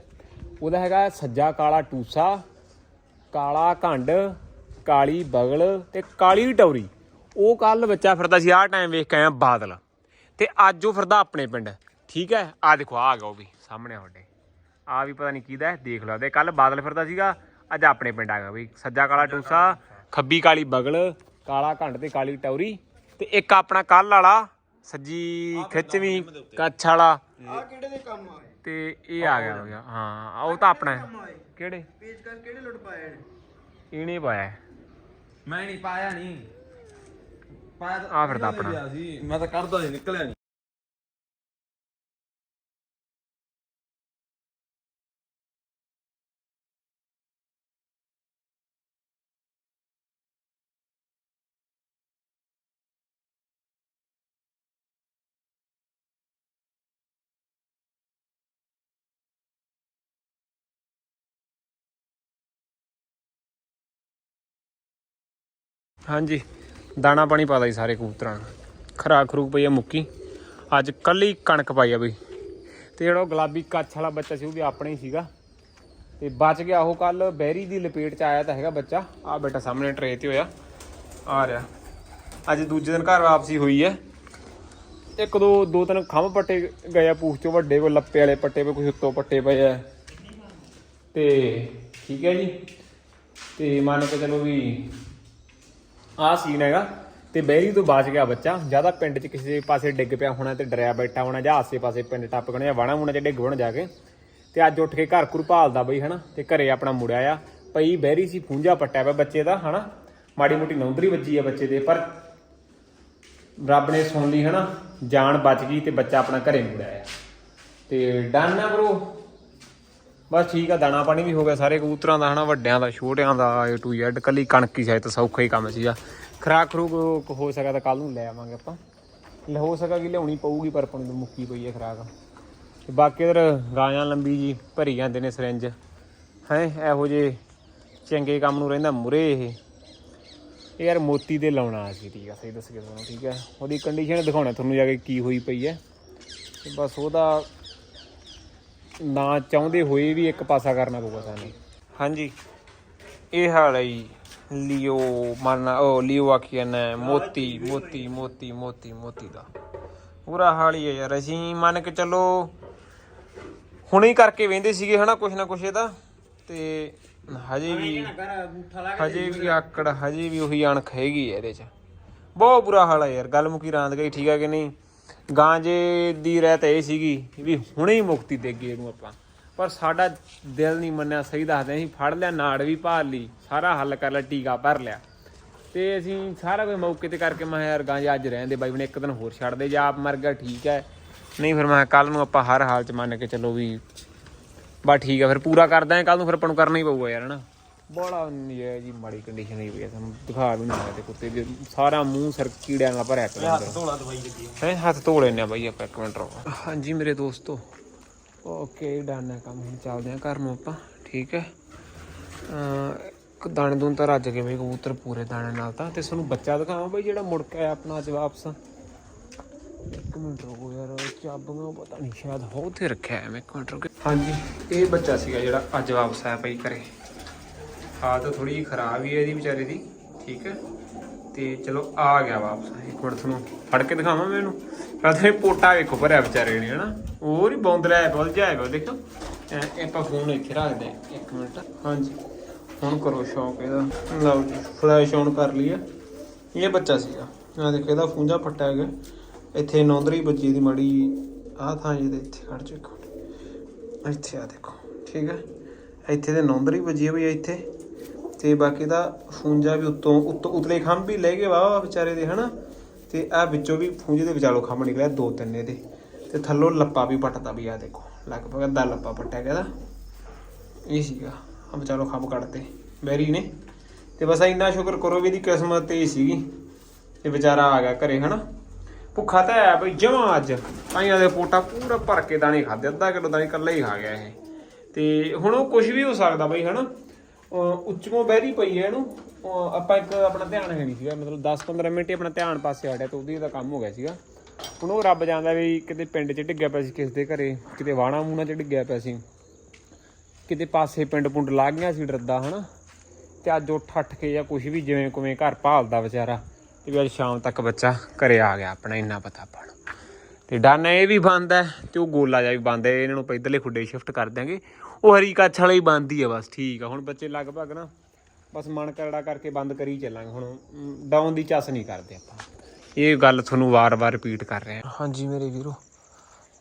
ਉਹਦਾ ਹੈਗਾ ਸੱਜਾ ਕਾਲਾ ਟੂਸਾ ਕਾਲਾ ਘੰਡ ਕਾਲੀ ਬਗਲ ਤੇ ਕਾਲੀ ਟੌਰੀ। ਉਹ ਕੱਲ ਬੱਚਾ ਫਿਰਦਾ ਸੀ ਆਹ ਟਾਈਮ ਵੇਖ ਕੇ ਆਇਆ ਬਾਦਲ। ਤੇ ਅੱਜ ਉਹ ਫਿਰਦਾ ਆਪਣੇ ਪਿੰਡ। ਠੀਕ ਹੈ? ਆ ਦੇਖੋ ਆ ਗਿਆ ਉਹ ਵੀ ਸਾਹਮਣੇ ਤੁਹਾਡੇ। ਆ ਵੀ ਪਤਾ ਨਹੀਂ ਕਿਹਦਾ ਦੇਖ ਲਓ। ਤੇ ਕੱਲ ਬਾਦਲ ਫਿਰਦਾ ਸੀਗਾ ਅੱਜ ਆਪਣੇ ਪਿੰਡ ਆ ਗਿਆ ਬਈ। ਸੱਜਾ ਕਾਲਾ ਟੂਸਾ ਖੱਬੀ ਕਾਲੀ ਬਗਲ ਕਾਲਾ ਘੰਡ ਤੇ ਕਾਲੀ ਟੌਰੀ। ਤੇ ਇੱਕ ਆਪਣਾ ਕੱਲ ਵਾਲਾ ਸੱਜੀ ਖਿੱਚਵੀਂ ਕੱਛ ਵਾਲਾ। ਆ ਕਿਹੜੇ ਦੇ ਕੰਮ ਆਏ? ਤੇ ਇਹ ਆ ਗਿਆ ਹੋ ਗਿਆ ਹਾਂ ਉਹ ਤਾਂ ਆਪਣਾ ਹੈ। ਕਿਹੜੇ? ਪੇਜ ਕਰ ਕਿਹੜੇ ਲੁੱਟ ਪਾਏ ਨੇ ਇਹਨੇ ਪਾਇਆ। ਹੈ। ਮੈਂ ਨਹੀਂ ਪਾਇਆ ਨਹੀਂ ਪਾਇਆ ਤਾਂ ਆਹ ਫਿਰਦਾ ਆਪਣਾ। ਲਿਆ ਸੀ। ਮੈਂ ਤਾਂ ਕੱਢਦਾ ਨਹੀਂ ਨਿਕਲਿਆ ਨਹੀਂ ਹਾਂਜੀ, ਦਾਣਾ ਪਾਣੀ ਪਾਦਾ ਜੀ ਸਾਰੇ ਕਬੂਤਰਾਂ ਨੂੰ ਖਰਾਕ ਖਰੂਕ ਪਈ ਆ ਮੁੱਕੀ। ਅੱਜ ਕੱਲੀ ਕਣਕ ਪਾਈ ਆ ਬਈ। ਤੇ ਜਿਹੜਾ ਉਹ ਗੁਲਾਬੀ ਕੱਛ ਵਾਲਾ ਬੱਚਾ ਸੀ, ਉਹ ਵੀ ਆਪਣੇ ਹੀ ਸੀਗਾ। ਤੇ ਬਚ ਗਿਆ ਉਹ ਕੱਲ ਬਹਿਰੀ ਦੀ ਲਪੇਟ ਚ ਆਇਆ ਤਾਂ ਹੈਗਾ ਬੱਚਾ। ਆ ਬੇਟਾ ਸਾਹਮਣੇ ਟਰੇ ਤੇ ਹੋਇਆ। ਆ ਰਿਹਾ। ਅੱਜ ਦੂਜੇ ਦਿਨ ਘਰ ਵਾਪਸੀ ਹੋਈ ਹੈ ਇੱਕ ਦੋ ਦੋ ਤਿੰਨ ਖੰਭ ਪੱਟੇ ਗਏ ਆ ਪੂਛ ਚੋਂ, ਵੱਡੇ ਕੋਈ ਲੱਪੇ ਵਾਲੇ ਪੱਟੇ ਪਏ ਕੁਝ ਉੱਤੋਂ ਪੱਟੇ ਪਏ ਆ। ਤੇ ਠੀਕ ਹੈ ਜੀ। ਤੇ ਮੰਨ ਕੇ ਚਲੋ ਵੀ ਆਹ ਸੀਨ ਹੈਗਾ ਤੇ ਬਹਿਰੀ ਤੋਂ ਬਚ ਗਿਆ ਬੱਚਾ। ਜ਼ਿਆਦਾ ਪਿੰਡ 'ਚ ਕਿਸੇ ਪਾਸੇ ਡਿੱਗ ਪਿਆ ਹੋਣਾ ਤੇ ਡਰਿਆ ਬੈਠਾ ਹੋਣਾ ਜਾਂ ਆਸੇ-ਪਾਸੇ ਪਿੰਡ ਟੱਪ ਗਣਾ ਜਾਂ ਵਾਣਾ ਮੁਣਾ 'ਚ ਡਿੱਗ ਵਣ ਜਾ ਕੇ। ਤੇ ਅੱਜ ਉੱਠ ਕੇ ਘਰ ਘੁਰ ਭਾਲਦਾ ਬਈ ਹਨਾ ਤੇ ਘਰੇ ਆਪਣਾ ਮੁੜਿਆ ਆ। ਪਈ ਬਹਿਰੀ ਸੀ ਫੂੰਜਾ ਪੱਟਿਆ ਪਿਆ ਬੱਚੇ ਦਾ ਹਨਾ। ਮਾੜੀ ਮੋਟੀ ਨੌਂਦਰੀ ਵੱਜੀ ਆ ਬੱਚੇ ਦੇ ਪਰ ਰੱਬ ਨੇ ਸੁਣ ਲਈ ਹਨਾ। ਜਾਨ ਬਚ ਗਈ ਤੇ ਬੱਚਾ ਆਪਣਾ ਘਰੇ ਮੁੜਿਆ ਆ। ਤੇ ਡਨ ਆ ਬ్రో ਬਸ ਠੀਕ ਆ, ਦਾਣਾ ਪਾਣੀ ਵੀ ਹੋ ਗਿਆ ਸਾਰੇ ਕਬੂਤਰਾਂ ਦਾ ਹਨਾ, ਵੱਡਿਆਂ ਦਾ, ਛੋਟਿਆਂ ਦਾ, A to Z, ਕੱਲੀ ਕਣਕ ਹੀ ਸ਼ਾਇਦ ਸੌਖਾ ਹੀ ਕੰਮ ਸੀਗਾ। ਖਰਾਕ ਖਰੂਕ ਹੋ ਸਕਦਾ ਤਾਂ ਕੱਲ ਨੂੰ ਲੈ ਆਵਾਂਗੇ ਆਪਾਂ। ਲੈ, ਹੋ ਸਕਾ ਕਿ ਲਿਆਉਣੀ ਪਊਗੀ, ਪਰ ਆਪਾਂ ਨੂੰ ਮੁੱਕੀ ਪਈ ਹੈ ਖਰਾਕ। ਤੇ ਬਾਕੀ ਇਧਰ ਗਾਇਆਂ ਲੰਬੀ ਜੀ ਭਰੀ ਜਾਂਦੇ ਨੇ ਸਿਰੰਜ। ਹੈ, ਇਹੋ ਜੇ ਚੰਗੇ ਕੰਮ ਨੂੰ ਰਹਿੰਦਾ ਮੁਰੇ ਇਹ। ਇਹ ਯਾਰ ਮੋਤੀ ਦੇ ਲਾਉਣਾ ਸੀ, ਠੀਕ ਆ, ਸਹੀ ਦੱਸ ਕੇ ਤੁਹਾਨੂੰ, ਠੀਕ ਹੈ ਉਹਦੀ ਕੰਡੀਸ਼ਨ ਦਿਖਾਉਣਾ ਤੁਹਾਨੂੰ ਜਾ ਕੇ ਕੀ ਹੋਈ ਪਈ ਹੈ ਤੇ ਬਸ ਉਹਦਾ ਨਾ ਚਾਹੁੰਦੇ ਹੋਏ ਵੀ ਇੱਕ ਪਾਸਾ ਕਰਨਾ ਪਊਗਾ ਸਾਨੂੰ। ਹਾਂਜੀ। ਇਹ ਹਾਲ ਹੈ ਜੀ। ਲਿਓ ਮਨ ਉਹ ਲਿਓ ਆਖੀਨ ਮੋਤੀ ਮੋਤੀ ਮੋਤੀ ਮੋਤੀ ਮੋਤੀ ਦਾ। ਪੂਰਾ ਹਾਲ ਹੀ ਹੈ ਯਾਰ। ਅਸੀਂ ਮੰਨ ਕੇ ਚੱਲੋ, ਹੁਣੇ ਹੀ ਕਰਕੇ ਵੇਂਦੇ ਸੀਗੇ ਹਨਾ, ਕੁਛ ਨਾ ਕੁਛ ਇਹਦਾ ਤੇ ਹਜੇ ਵੀ ਹਜੇ ਵੀ ਆਕੜ, ਹਜੇ ਵੀ ਉਹੀ ਅਣਖ ਹੈਗੀ ਹੈ ਇਹਦੇ 'ਚ। ਬਹੁਤ ਬੁਰਾ ਹਾਲ ਹੈ ਯਾਰ। ਗੱਲ ਮੁਕੀ ਰਾਂਦ ਗਈ, ਠੀਕ ਹੈ ਕਿ ਨਹੀਂ? ਗਾਂਜੇ ਦੀ ਰਹਿਤ ਇਹ ਸੀਗੀ ਵੀ ਹੁਣੇ ਹੀ ਮੁਕਤੀ ਦੇ ਇਹਨੂੰ ਆਪਾਂ। ਪਰ ਸਾਡਾ ਦਿਲ ਨਹੀਂ ਮੰਨਿਆ, ਸਹੀ ਦੱਸਦੇ ਅਸੀਂ, ਫੜ ਲਿਆ, ਨਾੜ ਵੀ ਭਾਰ ਲਈ, ਸਾਰਾ ਹੱਲ ਕਰ ਲਿਆ, ਟੀਕਾ ਭਰ ਲਿਆ। ਤੇ ਅਸੀਂ ਸਾਰਾ ਕੁਝ ਮੌਕੇ ਤੇ ਕਰਕੇ ਮੈਂ ਕਿਹਾ, ਯਾਰ ਗਾਂਜੇ ਅੱਜ ਰਹਿੰਦੇ ਬਾਈ ਬਣੇ ਇੱਕ ਦਿਨ ਹੋਰ ਛੱਡ ਦੇ, ਜਾਂ ਆਪ ਮਰ ਗਿਆ, ਠੀਕ ਹੈ। ਨਹੀਂ ਫਿਰ ਮੈਂ ਕੱਲ ਨੂੰ ਆਪਾਂ ਹਰ ਹਾਲ ਚ ਮੰਨ ਕੇ ਚੱਲੋ ਵੀ ਬਸ ਠੀਕ ਆ ਫਿਰ ਪੂਰਾ ਕਰਦਾ ਹਾਂ ਕੱਲ ਨੂੰ ਫਿਰ ਆਪਾਂ ਨੂੰ ਕਰਨਾ ਹੀ ਪਊਗਾ ਯਾਰ ਹਨਾ ਬੜਾ ਨਹੀਂ ਹੈ ਜੀ ਮਾੜੀ ਕੰਡੀਸ਼ਨ ਹੋਈ ਪਈ ਆ ਤੁਹਾਨੂੰ ਦਿਖਾ ਵੀ ਨਹੀਂ ਸਕਦੇ ਕੁੱਤੇ ਦੇ ਸਾਰਾ ਮੂੰਹ ਸਿਰ ਕੀੜਿਆਂ ਨਾਲ ਭਰਿਆ ਪਿਆ ਹੱਥ ਧੋਲਾ ਦਵਾਈ ਲੱਗੀ ਹੈ ਹੱਥ ਧੋ ਲੈਣੇ ਆ ਬਾਈ ਆਪਾਂ ਇੱਕ ਮਿੰਟ ਰੁਕੋ। ਹਾਂਜੀ ਮੇਰੇ ਦੋਸਤੋ। ਓਕੇ ਡਨ ਹੈ ਕੰਮ ਹੁਣ ਚੱਲਦੇ ਆ ਘਰ ਨੂੰ ਆਪਾਂ ਠੀਕ ਹੈ? ਦਾਣੇ ਦੂਨ ਤਾਂ ਰੱਜ ਕੇ ਬਈ ਕਬੂਤਰ ਪੂਰੇ ਦਾਣੇ ਨਾਲ ਤਾਂ। ਤੇ ਤੁਹਾਨੂੰ ਬੱਚਾ ਦਿਖਾਵਾਂ ਬਈ ਜਿਹੜਾ ਮੁੜ ਕੇ ਆਇਆ ਆਪਣਾ ਅੱਜ ਵਾਪਸ। ਇੱਕ ਮਿੰਟ ਰੁਕੋ ਯਾਰ ਚਾਬੀਆਂ ਪਤਾ ਨਹੀਂ ਸ਼ਾਇਦ ਹੋ ਉੱਥੇ ਰੱਖਿਆ ਹੈ। ਮੈਂ ਇੱਕ ਮਿੰਟ ਰੁਕੋ। ਹਾਂਜੀ ਇਹ ਬੱਚਾ ਸੀਗਾ ਜਿਹੜਾ ਅੱਜ ਵਾਪਸ ਆਇਆ ਪਈ ਘਰੇ। ਹਾਲਤ ਥੋੜੀ ਜਿਹੀ ਖਰਾਬ ਹੀ ਹੈ ਇਹਦੀ ਵਿਚਾਰੇ ਦੀ, ਠੀਕ ਹੈ? ਤੇ ਚਲੋ ਆ ਗਿਆ ਵਾਪਸ। ਇੱਕ ਮਿੰਟ ਤੁਹਾਨੂੰ ਫੜ ਕੇ ਦਿਖਾਵਾਂ ਮੈਂ ਇਹਨੂੰ ਕਹਿੰਦੇ ਇਹ ਪੋਟਾ ਵੇਖੋ ਭਰਿਆ ਵਿਚਾਰੇ ਨੇ, ਹਨਾ? ਹੋਰ ਹੀ ਬੌਂਦਲਾ ਬੋਲ ਜਾਏਗਾ, ਦੇਖੋ। ਐ, ਆਪਾਂ ਫੋਨ ਇੱਥੇ ਰੱਖਦੇ ਹਾਂ ਇੱਕ ਮਿੰਟ। ਹਾਂਜੀ। ਹੁਣ ਕਰੋ ਸ਼ੌਕ ਇਹਦਾ। ਲਓ ਜੀ ਫਲੈਸ਼ ਆਨ ਕਰ ਲਈ ਹੈ ਇਹ ਬੱਚਾ ਸੀਗਾ। ਆ ਦੇਖੋ, ਇਹਦਾ ਫੂੰਜਾ ਫੱਟਾ ਗਿਆ। ਇੱਥੇ ਨੌਂਦਰੀ ਬੱਜੀ ਦੀ ਮਾੜੀ ਆਹ ਥਾਂ ਜਿਹਦੇ ਇੱਥੇ ਖੜ ਚੁੱਕੋ ਇੱਥੇ ਆ ਦੇਖੋ, ਠੀਕ ਹੈ? ਇੱਥੇ ਤੇ ਨੌਂਦਰੀ ਵੱਜੀ ਹੈ ਬਈ ਇੱਥੇ। ਤੇ ਬਾਕੀ ਦਾ ਫੂੰਜਾ ਵੀ ਉੱਤੋਂ ਉੱਤੋਂ ਉਤਲੇ ਖੰਭ ਵੀ ਲੈ ਗਏ ਵਾਹ ਵਿਚਾਰੇ ਦੇ, ਹਨਾ? ਤੇ ਆ ਵਿੱਚੋਂ ਵੀ ਫੂੰਜੇ ਦੇ ਵਿਚਾਲੋ ਖੰਭ ਨਿਕਲਿਆ ਦੋ ਤਿੰਨ ਇਹਦੇ। ਤੇ ਥੱਲੋਂ ਲੱਪਾ ਵੀ ਪੱਟਦਾ ਵੀ ਆ, ਦੇਖੋ, ਲਗਭਗ ਅੱਧਾ ਲੱਪਾ ਪੱਟਿਆ ਗਿਆ ਇਹਦਾ। ਇਹ ਸੀਗਾ ਆ ਵਿਚਾਲੋ ਖੰਭ ਕੱਢਤੇ ਬੈਰੀ ਨੇ। ਤੇ ਬਸ ਇੰਨਾ ਸ਼ੁਕਰ ਕਰੋ ਵੀ ਇਹਦੀ ਕਿਸਮਤ ਤੇ ਸੀਗੀ, ਤੇ ਵਿਚਾਰਾ ਆ ਗਿਆ ਘਰੇ, ਹਨਾ? ਭੁੱਖਾ ਤਾਂ ਹੈ ਬਈ ਜਮਾ ਅੱਜ। ਆਈਆਂ ਦੇ ਪੋਟਾ ਪੂਰਾ ਭਰ ਕੇ ਦਾਣੇ ਖਾਦੇ ਅੱਧਾ ਕਿਲੋ ਦਾਣੇ ਇਕੱਲਾ ਹੀ ਖਾ ਗਿਆ ਇਹ। ਤੇ ਹੁਣ ਉਹ ਕੁਝ ਵੀ ਹੋ ਸਕਦਾ ਬਈ, ਹਨਾ? ਅਹ ਉੱਚੋਂ ਬਹਿਰੀ ਪਈ ਹੈ ਇਹਨੂੰ। ਅਹ ਆਪਾਂ ਇੱਕ ਆਪਣਾ ਧਿਆਨ ਹੈ ਨਹੀਂ ਸੀਗਾ, ਮਤਲਬ 10-15 ਮਿੰਟ ਹੀ ਆਪਣਾ ਧਿਆਨ ਪਾਸੇ ਹਟਿਆ ਤੇ ਉਹਦੀ ਦਾ ਕੰਮ ਹੋ ਗਿਆ ਸੀਗਾ। ਹੁਣ ਉਹ ਰੱਬ ਜਾਣਦਾ ਵੀ ਕਿਤੇ ਪਿੰਡ 'ਚ ਡਿੱਗਿਆ ਪਿਆ ਸੀ, ਕਿਸ ਦੇ ਘਰੇ, ਕਿਤੇ ਵਾਣਾ ਮੂਣਾ 'ਚ ਡਿੱਗਿਆ ਪਿਆ ਸੀ। ਕਿਤੇ ਪਾਸੇ ਪਿੰਡ ਪੁੰਡ ਲਾ ਗਿਆ ਸੀ ਡਰਦਾ, ਹਨਾ? ਤੇ ਅੱਜ ਉੱਠ ਅੱਠ ਕੇ ਜਾਂ ਕੁਝ ਵੀ ਜਿਵੇਂ ਕੁਵੇਂ ਘਰ ਭਾਲਦਾ ਵਿਚਾਰਾ, ਤੇ ਵੀ ਅੱਜ ਸ਼ਾਮ ਤੱਕ ਬੱਚਾ ਘਰੇ ਆ ਗਿਆ, ਆਪਣਾ ਇੰਨਾ ਪਤਾ ਆਪਾਂ ਨੂੰ। ਤੇ ਡਨ ਇਹ ਵੀ ਬੰਦ ਹੈ ਤੇ ਉਹ ਗੋਲਾ ਜਿਹਾ ਵੀ ਬੰਦ ਹੈ, ਇਹਨਾਂ ਨੂੰ ਆਪਾਂ ਇੱਧਰਲੇ ਖੁੱਡੇ ਸ਼ਿਫਟ ਕਰ ਦਿਆਂਗੇ। ਉਹ ਹਰੀ ਕੱਛ ਵਾਲਾ ਹੀ ਬੰਦ ਹੀ ਆ ਬਸ, ਠੀਕ ਆ। ਹੁਣ ਬੱਚੇ ਲਗਭਗ ਨਾ ਬਸ ਮਨ ਕਰੜਾ ਕਰਕੇ ਬੰਦ ਕਰੀ ਚੱਲਾਂਗੇ। ਹੁਣ ਡਾਊਨ ਦੀ ਚੱਸ ਨਹੀਂ ਕਰਦੇ ਆਪਾਂ। ਇਹ ਗੱਲ ਤੁਹਾਨੂੰ ਵਾਰ-ਵਾਰ ਰਿਪੀਟ ਕਰ ਰਹੇ। ਹਾਂ ਹਾਂਜੀ ਮੇਰੇ ਵੀਰੋ,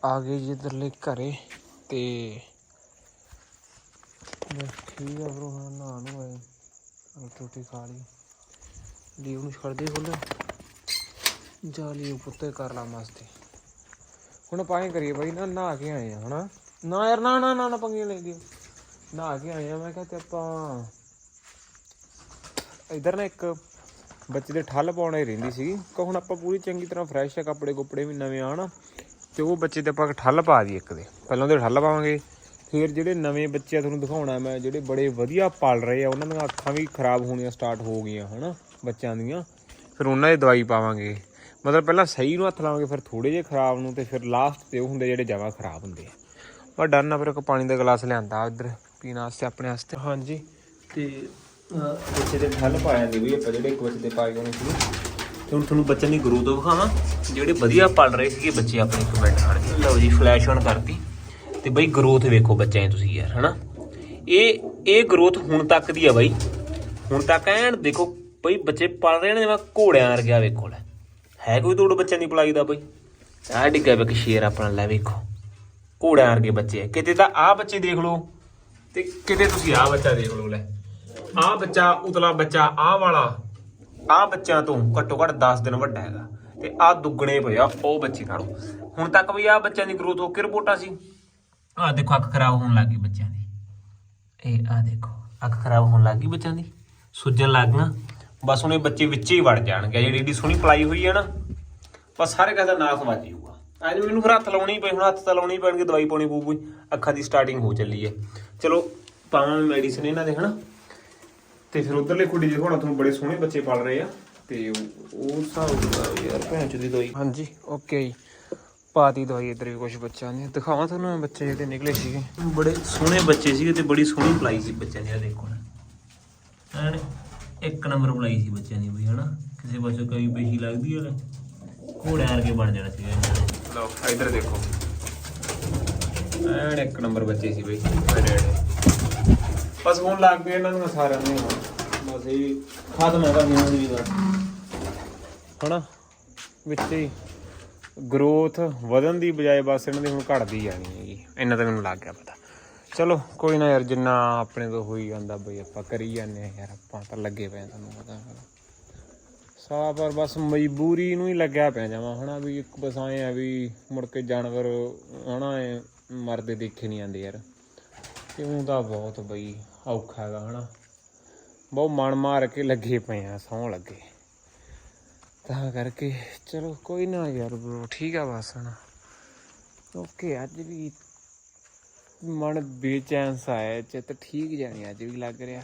ਆ ਗਏ ਜੀ ਇੱਧਰਲੇ ਘਰੇ ਤੇ ਠੀਕ ਆ ਬਰੋ, ਹਾਂ ਨਾ ਨੂੰ ਆਏ। ਰੋਟੀ ਖਾ ਲਈ। ਲੀਵ ਨੂੰ ਛੱਡ ਦੇ ਖੋਲੇ ਜਾ ਲੀਵ ਪੁੱਤੇ ਕਰ ਲਾ ਮਸਤੀ। ਹੁਣ ਆਪਾਂ ਐਂ ਕਰੀਏ ਬਾਈ, ਨਾ ਨਹਾ ਕੇ ਆਏ ਆ, ਹਨਾ? ਨਾ ਯਾਰ, ਨਾ ਨਾ ਨਾ ਨਾ ਪੰਗੀਆਂ ਲੈ ਦਿਓ ਨਹਾ ਕੇ ਆਏ ਆ, ਮੈਂ ਕਿਹਾ ਤੇ ਆਪਾਂ ਇਧਰ ਨਾ ਇੱਕ ਬੱਚੇ ਦੇ ਠੱਲ ਪਾਉਣੇ ਰਹਿੰਦੀ ਸੀਗੀ। ਕਿ ਹੁਣ ਆਪਾਂ ਪੂਰੀ ਚੰਗੀ ਤਰ੍ਹਾਂ ਫਰੈਸ਼ ਆ ਕੱਪੜੇ ਕੁੱਪੜੇ ਵੀ ਨਵੇਂ ਆ, ਹਨਾ? ਤੇ ਉਹ ਬੱਚੇ ਤੇ ਆਪਾਂ ਠੱਲ ਪਾ ਦੀ ਇੱਕ ਦੇ। ਪਹਿਲਾਂ ਉਹਦੇ ਠੱਲ ਪਾਵਾਂਗੇ। ਫਿਰ ਜਿਹੜੇ ਨਵੇਂ ਬੱਚੇ ਆ, ਤੁਹਾਨੂੰ ਦਿਖਾਉਣਾ ਮੈਂ, ਜਿਹੜੇ ਬੜੇ ਵਧੀਆ ਪਲ ਰਹੇ ਆ, ਉਹਨਾਂ ਦੀਆਂ ਅੱਖਾਂ ਵੀ ਖਰਾਬ ਹੋਣੀਆਂ ਸਟਾਰਟ ਹੋ ਗਈਆਂ, ਹਨਾ? ਬੱਚਿਆਂ ਦੀਆਂ। ਫਿਰ ਉਹਨਾਂ ਦੀ ਦਵਾਈ ਪਾਵਾਂਗੇ। ਮਤਲਬ ਪਹਿਲਾਂ ਸਹੀ ਨੂੰ ਹੱਥ ਲਾਵਾਂਗੇ, ਫਿਰ ਥੋੜੇ ਜਿਹੇ ਖਰਾਬ ਨੂੰ ਤੇ ਫਿਰ ਲਾਸਟ ਤੇ ਉਹ ਹੁੰਦੇ ਜਿਹੜੇ ਜ਼ਿਆਦਾ ਖਰਾਬ ਹੁੰਦੇ ਆ। ਪਰ ਡਰ ਨਾ ਫਿਰ ਇੱਕ ਪਾਣੀ ਦਾ ਗਲਾਸ ਲਿਆਂਦਾ ਉਧਰ, ਪੀਣ ਵਾਸਤੇ, ਆਪਣੇ ਵਾਸਤੇ। ਹਾਂਜੀ, ਤੇ ਬੱਚੇ ਦੇ ਠੱਲ ਪਾ ਜਾਂਦੇ ਵੀ ਆਪਾਂ ਜਿਹੜੇ ਇੱਕ ਬੱਚੇ ਦੇ ਪਾਏ ਹੋਣੇ ਸੀ। ਤੇ ਹੁਣ ਤੁਹਾਨੂੰ ਬੱਚਿਆਂ ਦੀ ਗਰੋਥ ਵਿਖਾਵਾਂ, ਜਿਹੜੇ ਵਧੀਆ ਪਲ ਰਹੇ ਸੀਗੇ ਬੱਚੇ ਆਪਣੇ ਇੱਕ ਮਿੰਟ ਖੜ ਕੇ ਲਓ ਜੀ ਫਲੈਸ਼ ਔਨ ਕਰਤੀ। ਤੇ ਬਈ ਗਰੋਥ ਵੇਖੋ ਬੱਚਿਆਂ ਦੀ ਤੁਸੀਂ ਯਾਰ, ਹਨਾ? ਇਹ ਇਹ ਗਰੋਥ ਹੁਣ ਤੱਕ ਦੀ ਆ ਬਾਈ। ਹੁਣ ਤੱਕ ਐਨ ਦੇਖੋ, ਬਈ ਬੱਚੇ ਪਲ ਰਹੇ ਨੇ, ਜਿਵੇਂ ਘੋੜਿਆਂ ਵਰਗਿਆ ਵੇਖੋ ਲੈ। ਹੈ ਕੋਈ ਤੋੜ ਬੱਚਿਆਂ ਦੀ ਪਲਾਈ ਦਾ ਬਈ? ਆਹ ਡਿੱਗਾ ਵੇ ਸ਼ੇਰ ਆਪਣਾ, ਲੈ ਵੇਖੋ। ਘੋੜਿਆਂ ਵਰਗੇ ਬੱਚੇ ਆ। ਕਿਤੇ ਤਾਂ ਆਹ ਬੱਚੇ ਦੇਖ ਲਓ ਤੇ ਕਿਤੇ ਤੁਸੀਂ ਆਹ ਬੱਚਾ ਦੇਖ ਲਓ, ਲੈ। ਆਹ ਬੱਚਾ, ਉਤਲਾ ਬੱਚਾ, ਆਹ ਵਾਲਾ। ਆਹ ਬੱਚਿਆਂ ਤੋਂ ਘੱਟੋ ਘੱਟ 10 ਦਿਨ ਵੱਡਾ ਹੈਗਾ। ਤੇ ਆਹ ਦੁੱਗਣੇ ਪਏ ਆ ਉਹ ਬੱਚੇ ਨਾਲੋਂ। ਹੁਣ ਤੱਕ ਵੀ ਆਹ ਬੱਚਿਆਂ ਦੀ ਗਰੋਥ ਹੋ ਕੇ ਰਿਪੋਰਟਾਂ ਸੀ? ਆਹ ਦੇਖੋ, ਅੱਖ ਖਰਾਬ ਹੋਣ ਲੱਗ ਗਈ ਬੱਚਿਆਂ ਦੀ। ਇਹ ਆਹ ਦੇਖੋ, ਅੱਖ ਖਰਾਬ ਹੋਣ ਲੱਗ ਗਈ ਬੱਚਿਆਂ ਦੀ। ਸੁੱਜਣ ਲੱਗ ਗਈਆਂ। ਬਸ ਹੁਣ ਇਹ ਬੱਚੇ ਵਿੱਚ ਹੀ ਵੜ ਜਾਣਗੇ। ਜਿਹੜੀ ਏਡੀ ਸੋਹਣੀ ਪਲਾਈ ਹੋਈ ਹੈ ਨਾ ਬਸ ਸਾਰੇ ਕਹਦਾ ਨਾਸ ਵੱਜ ਜਾਊਗਾ। ਅੱਜ ਮੈਨੂੰ ਫਿਰ ਹੱਥ ਲਾਉਣੀ ਪਈ ਹੁਣ ਹੱਥ ਤਾਂ ਲਾਉਣੀ ਪੈਣਗੇ ਦਵਾਈ ਪਾਉਣੀ ਪਊਗੀ ਅੱਖਾਂ ਦੀ ਸਟਾਰਟਿੰਗ ਹੋ ਚੱਲੀ ਹੈ। ਚਲੋ ਪਾਵਾਂ ਮੈਡੀਸਿਨ ਇਹਨਾਂ ਦੇ ਹਨਾ? ਤੇ ਫਿਰ ਉਧਰਲੇ ਕੁੜੀ ਦੇਖੋ ਨਾ ਤੁਹਾਨੂੰ ਬੜੇ ਸੋਹਣੇ ਬੱਚੇ ਪਲ ਰਹੇ ਆ ਤੇ ਉਹ ਦਾ ਯਾਰ ਭੈਣ ਦੀ ਦਵਾਈ। ਹਾਂਜੀ ਓਕੇ ਜੀ। ਪਾਤੀ ਦਵਾਈ ਇੱਧਰ ਵੀ ਕੁਝ ਬੱਚਿਆਂ ਦੀ ਦਿਖਾਵਾਂ ਤੁਹਾਨੂੰ ਮੈਂ ਬੱਚੇ ਜਿਹੜੇ ਨਿਕਲੇ ਸੀਗੇ। ਬੜੇ ਸੋਹਣੇ ਬੱਚੇ ਸੀਗੇ ਤੇ ਬੜੀ ਸੋਹਣੀ ਪਲਾਈ ਸੀ ਬੱਚਿਆਂ ਦੀ ਆ ਦੇਖੋ ਨਾ। ਐਨ ਇੱਕ ਨੰਬਰ ਪਲਾਈ ਸੀ ਬੱਚਿਆਂ ਦੀ ਬਈ ਹਨਾ? ਕਿਸੇ ਪਾਸੇ ਕਈ ਪੇਸ਼ੀ ਲੱਗਦੀ ਹੈ ਘੋੜਿਆਂ ਵਰਗੇ ਬਣ ਜਾਣਾ ਨੇ ਲਓ ਇੱਧਰ ਦੇਖੋ। ਐਨ ਇੱਕ ਨੰਬਰ ਬੱਚੇ ਸੀ ਬਈ। ਬਸ ਹੁਣ ਲੱਗ ਗਏ ਇਹਨਾਂ ਨੂੰ ਸਾਰਿਆਂ ਨੂੰ। ਬਸ ਇਹ ਖਤਮ ਹੈਗਾ ਇਹਨਾਂ ਦੀ ਵੀ ਗੱਲ ਹਨਾ? ਵਿੱਚ ਹੀ ਗਰੋਥ ਵਧਣ ਦੀ ਬਜਾਏ ਬਸ ਇਹਨਾਂ ਦੀ ਹੁਣ ਘਟਦੀ ਜਾਣੀ ਹੈਗੀ। ਇੰਨਾ ਤਾਂ ਮੈਨੂੰ ਲੱਗ ਗਿਆ ਪਤਾ। ਚਲੋ, ਕੋਈ ਨਾ ਯਾਰ, ਜਿੰਨਾ ਆਪਣੇ ਤੋਂ ਹੋਈ ਜਾਂਦਾ ਬਈ, ਆਪਾਂ ਕਰੀ ਜਾਂਦੇ ਆ ਯਾਰ, ਆਪਾਂ ਤਾਂ ਲੱਗੇ ਪਏ ਆ ਤੁਹਾਨੂੰ ਪਤਾ ਸਾਹ ਪਰ ਬਸ ਮਜਬੂਰੀ ਨੂੰ ਹੀ ਲੱਗਿਆ ਪਿਆ ਜਾਵਾਂ, ਹਨਾ ਵੀ ਇੱਕ ਬਸ ਆਏ ਆ ਵੀ ਮੁੜ ਕੇ ਜਾਨਵਰ, ਹਨਾ, ਐ ਮਰਦੇ ਦੇਖੇ ਨਹੀਂ ਜਾਂਦੇ ਯਾਰ। ਤੇ ਊਂ ਤਾਂ ਬਹੁਤ ਬਈ ਔਖਾ ਹੈਗਾ, ਹਨਾ। ਬਹੁਤ ਮਨ ਮਾਰ ਕੇ ਲੱਗੇ ਪਏ ਆ ਸੌਂ ਲੱਗੇ। ਤਾਂ ਕਰਕੇ, ਚਲੋ, ਕੋਈ ਨਾ ਯਾਰ ਬ్రో ਠੀਕ ਆ ਬਸ ਹੁਣ ਓਕੇ, ਅੱਜ ਵੀ ਮਨ ਬੇਚੈਨ ਸਾ ਹੈ, ਚਿੱਤ ਠੀਕ ਜਾਣੀ ਅੱਜ ਵੀ ਲੱਗ ਰਿਹਾ।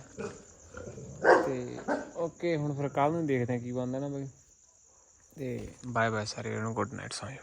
ਤੇ ਓਕੇ, ਹੁਣ ਫਿਰ ਕੱਲ ਨੂੰ ਦੇਖਦੇ ਆ ਕੀ ਬਣਦਾ ਨਾ ਬਈ। ਤੇ ਬਾਏ ਬਾਏ ਸਾਰੇ ਨੂੰ ਗੁੱਡ ਨਾਈਟ ਸੌਂ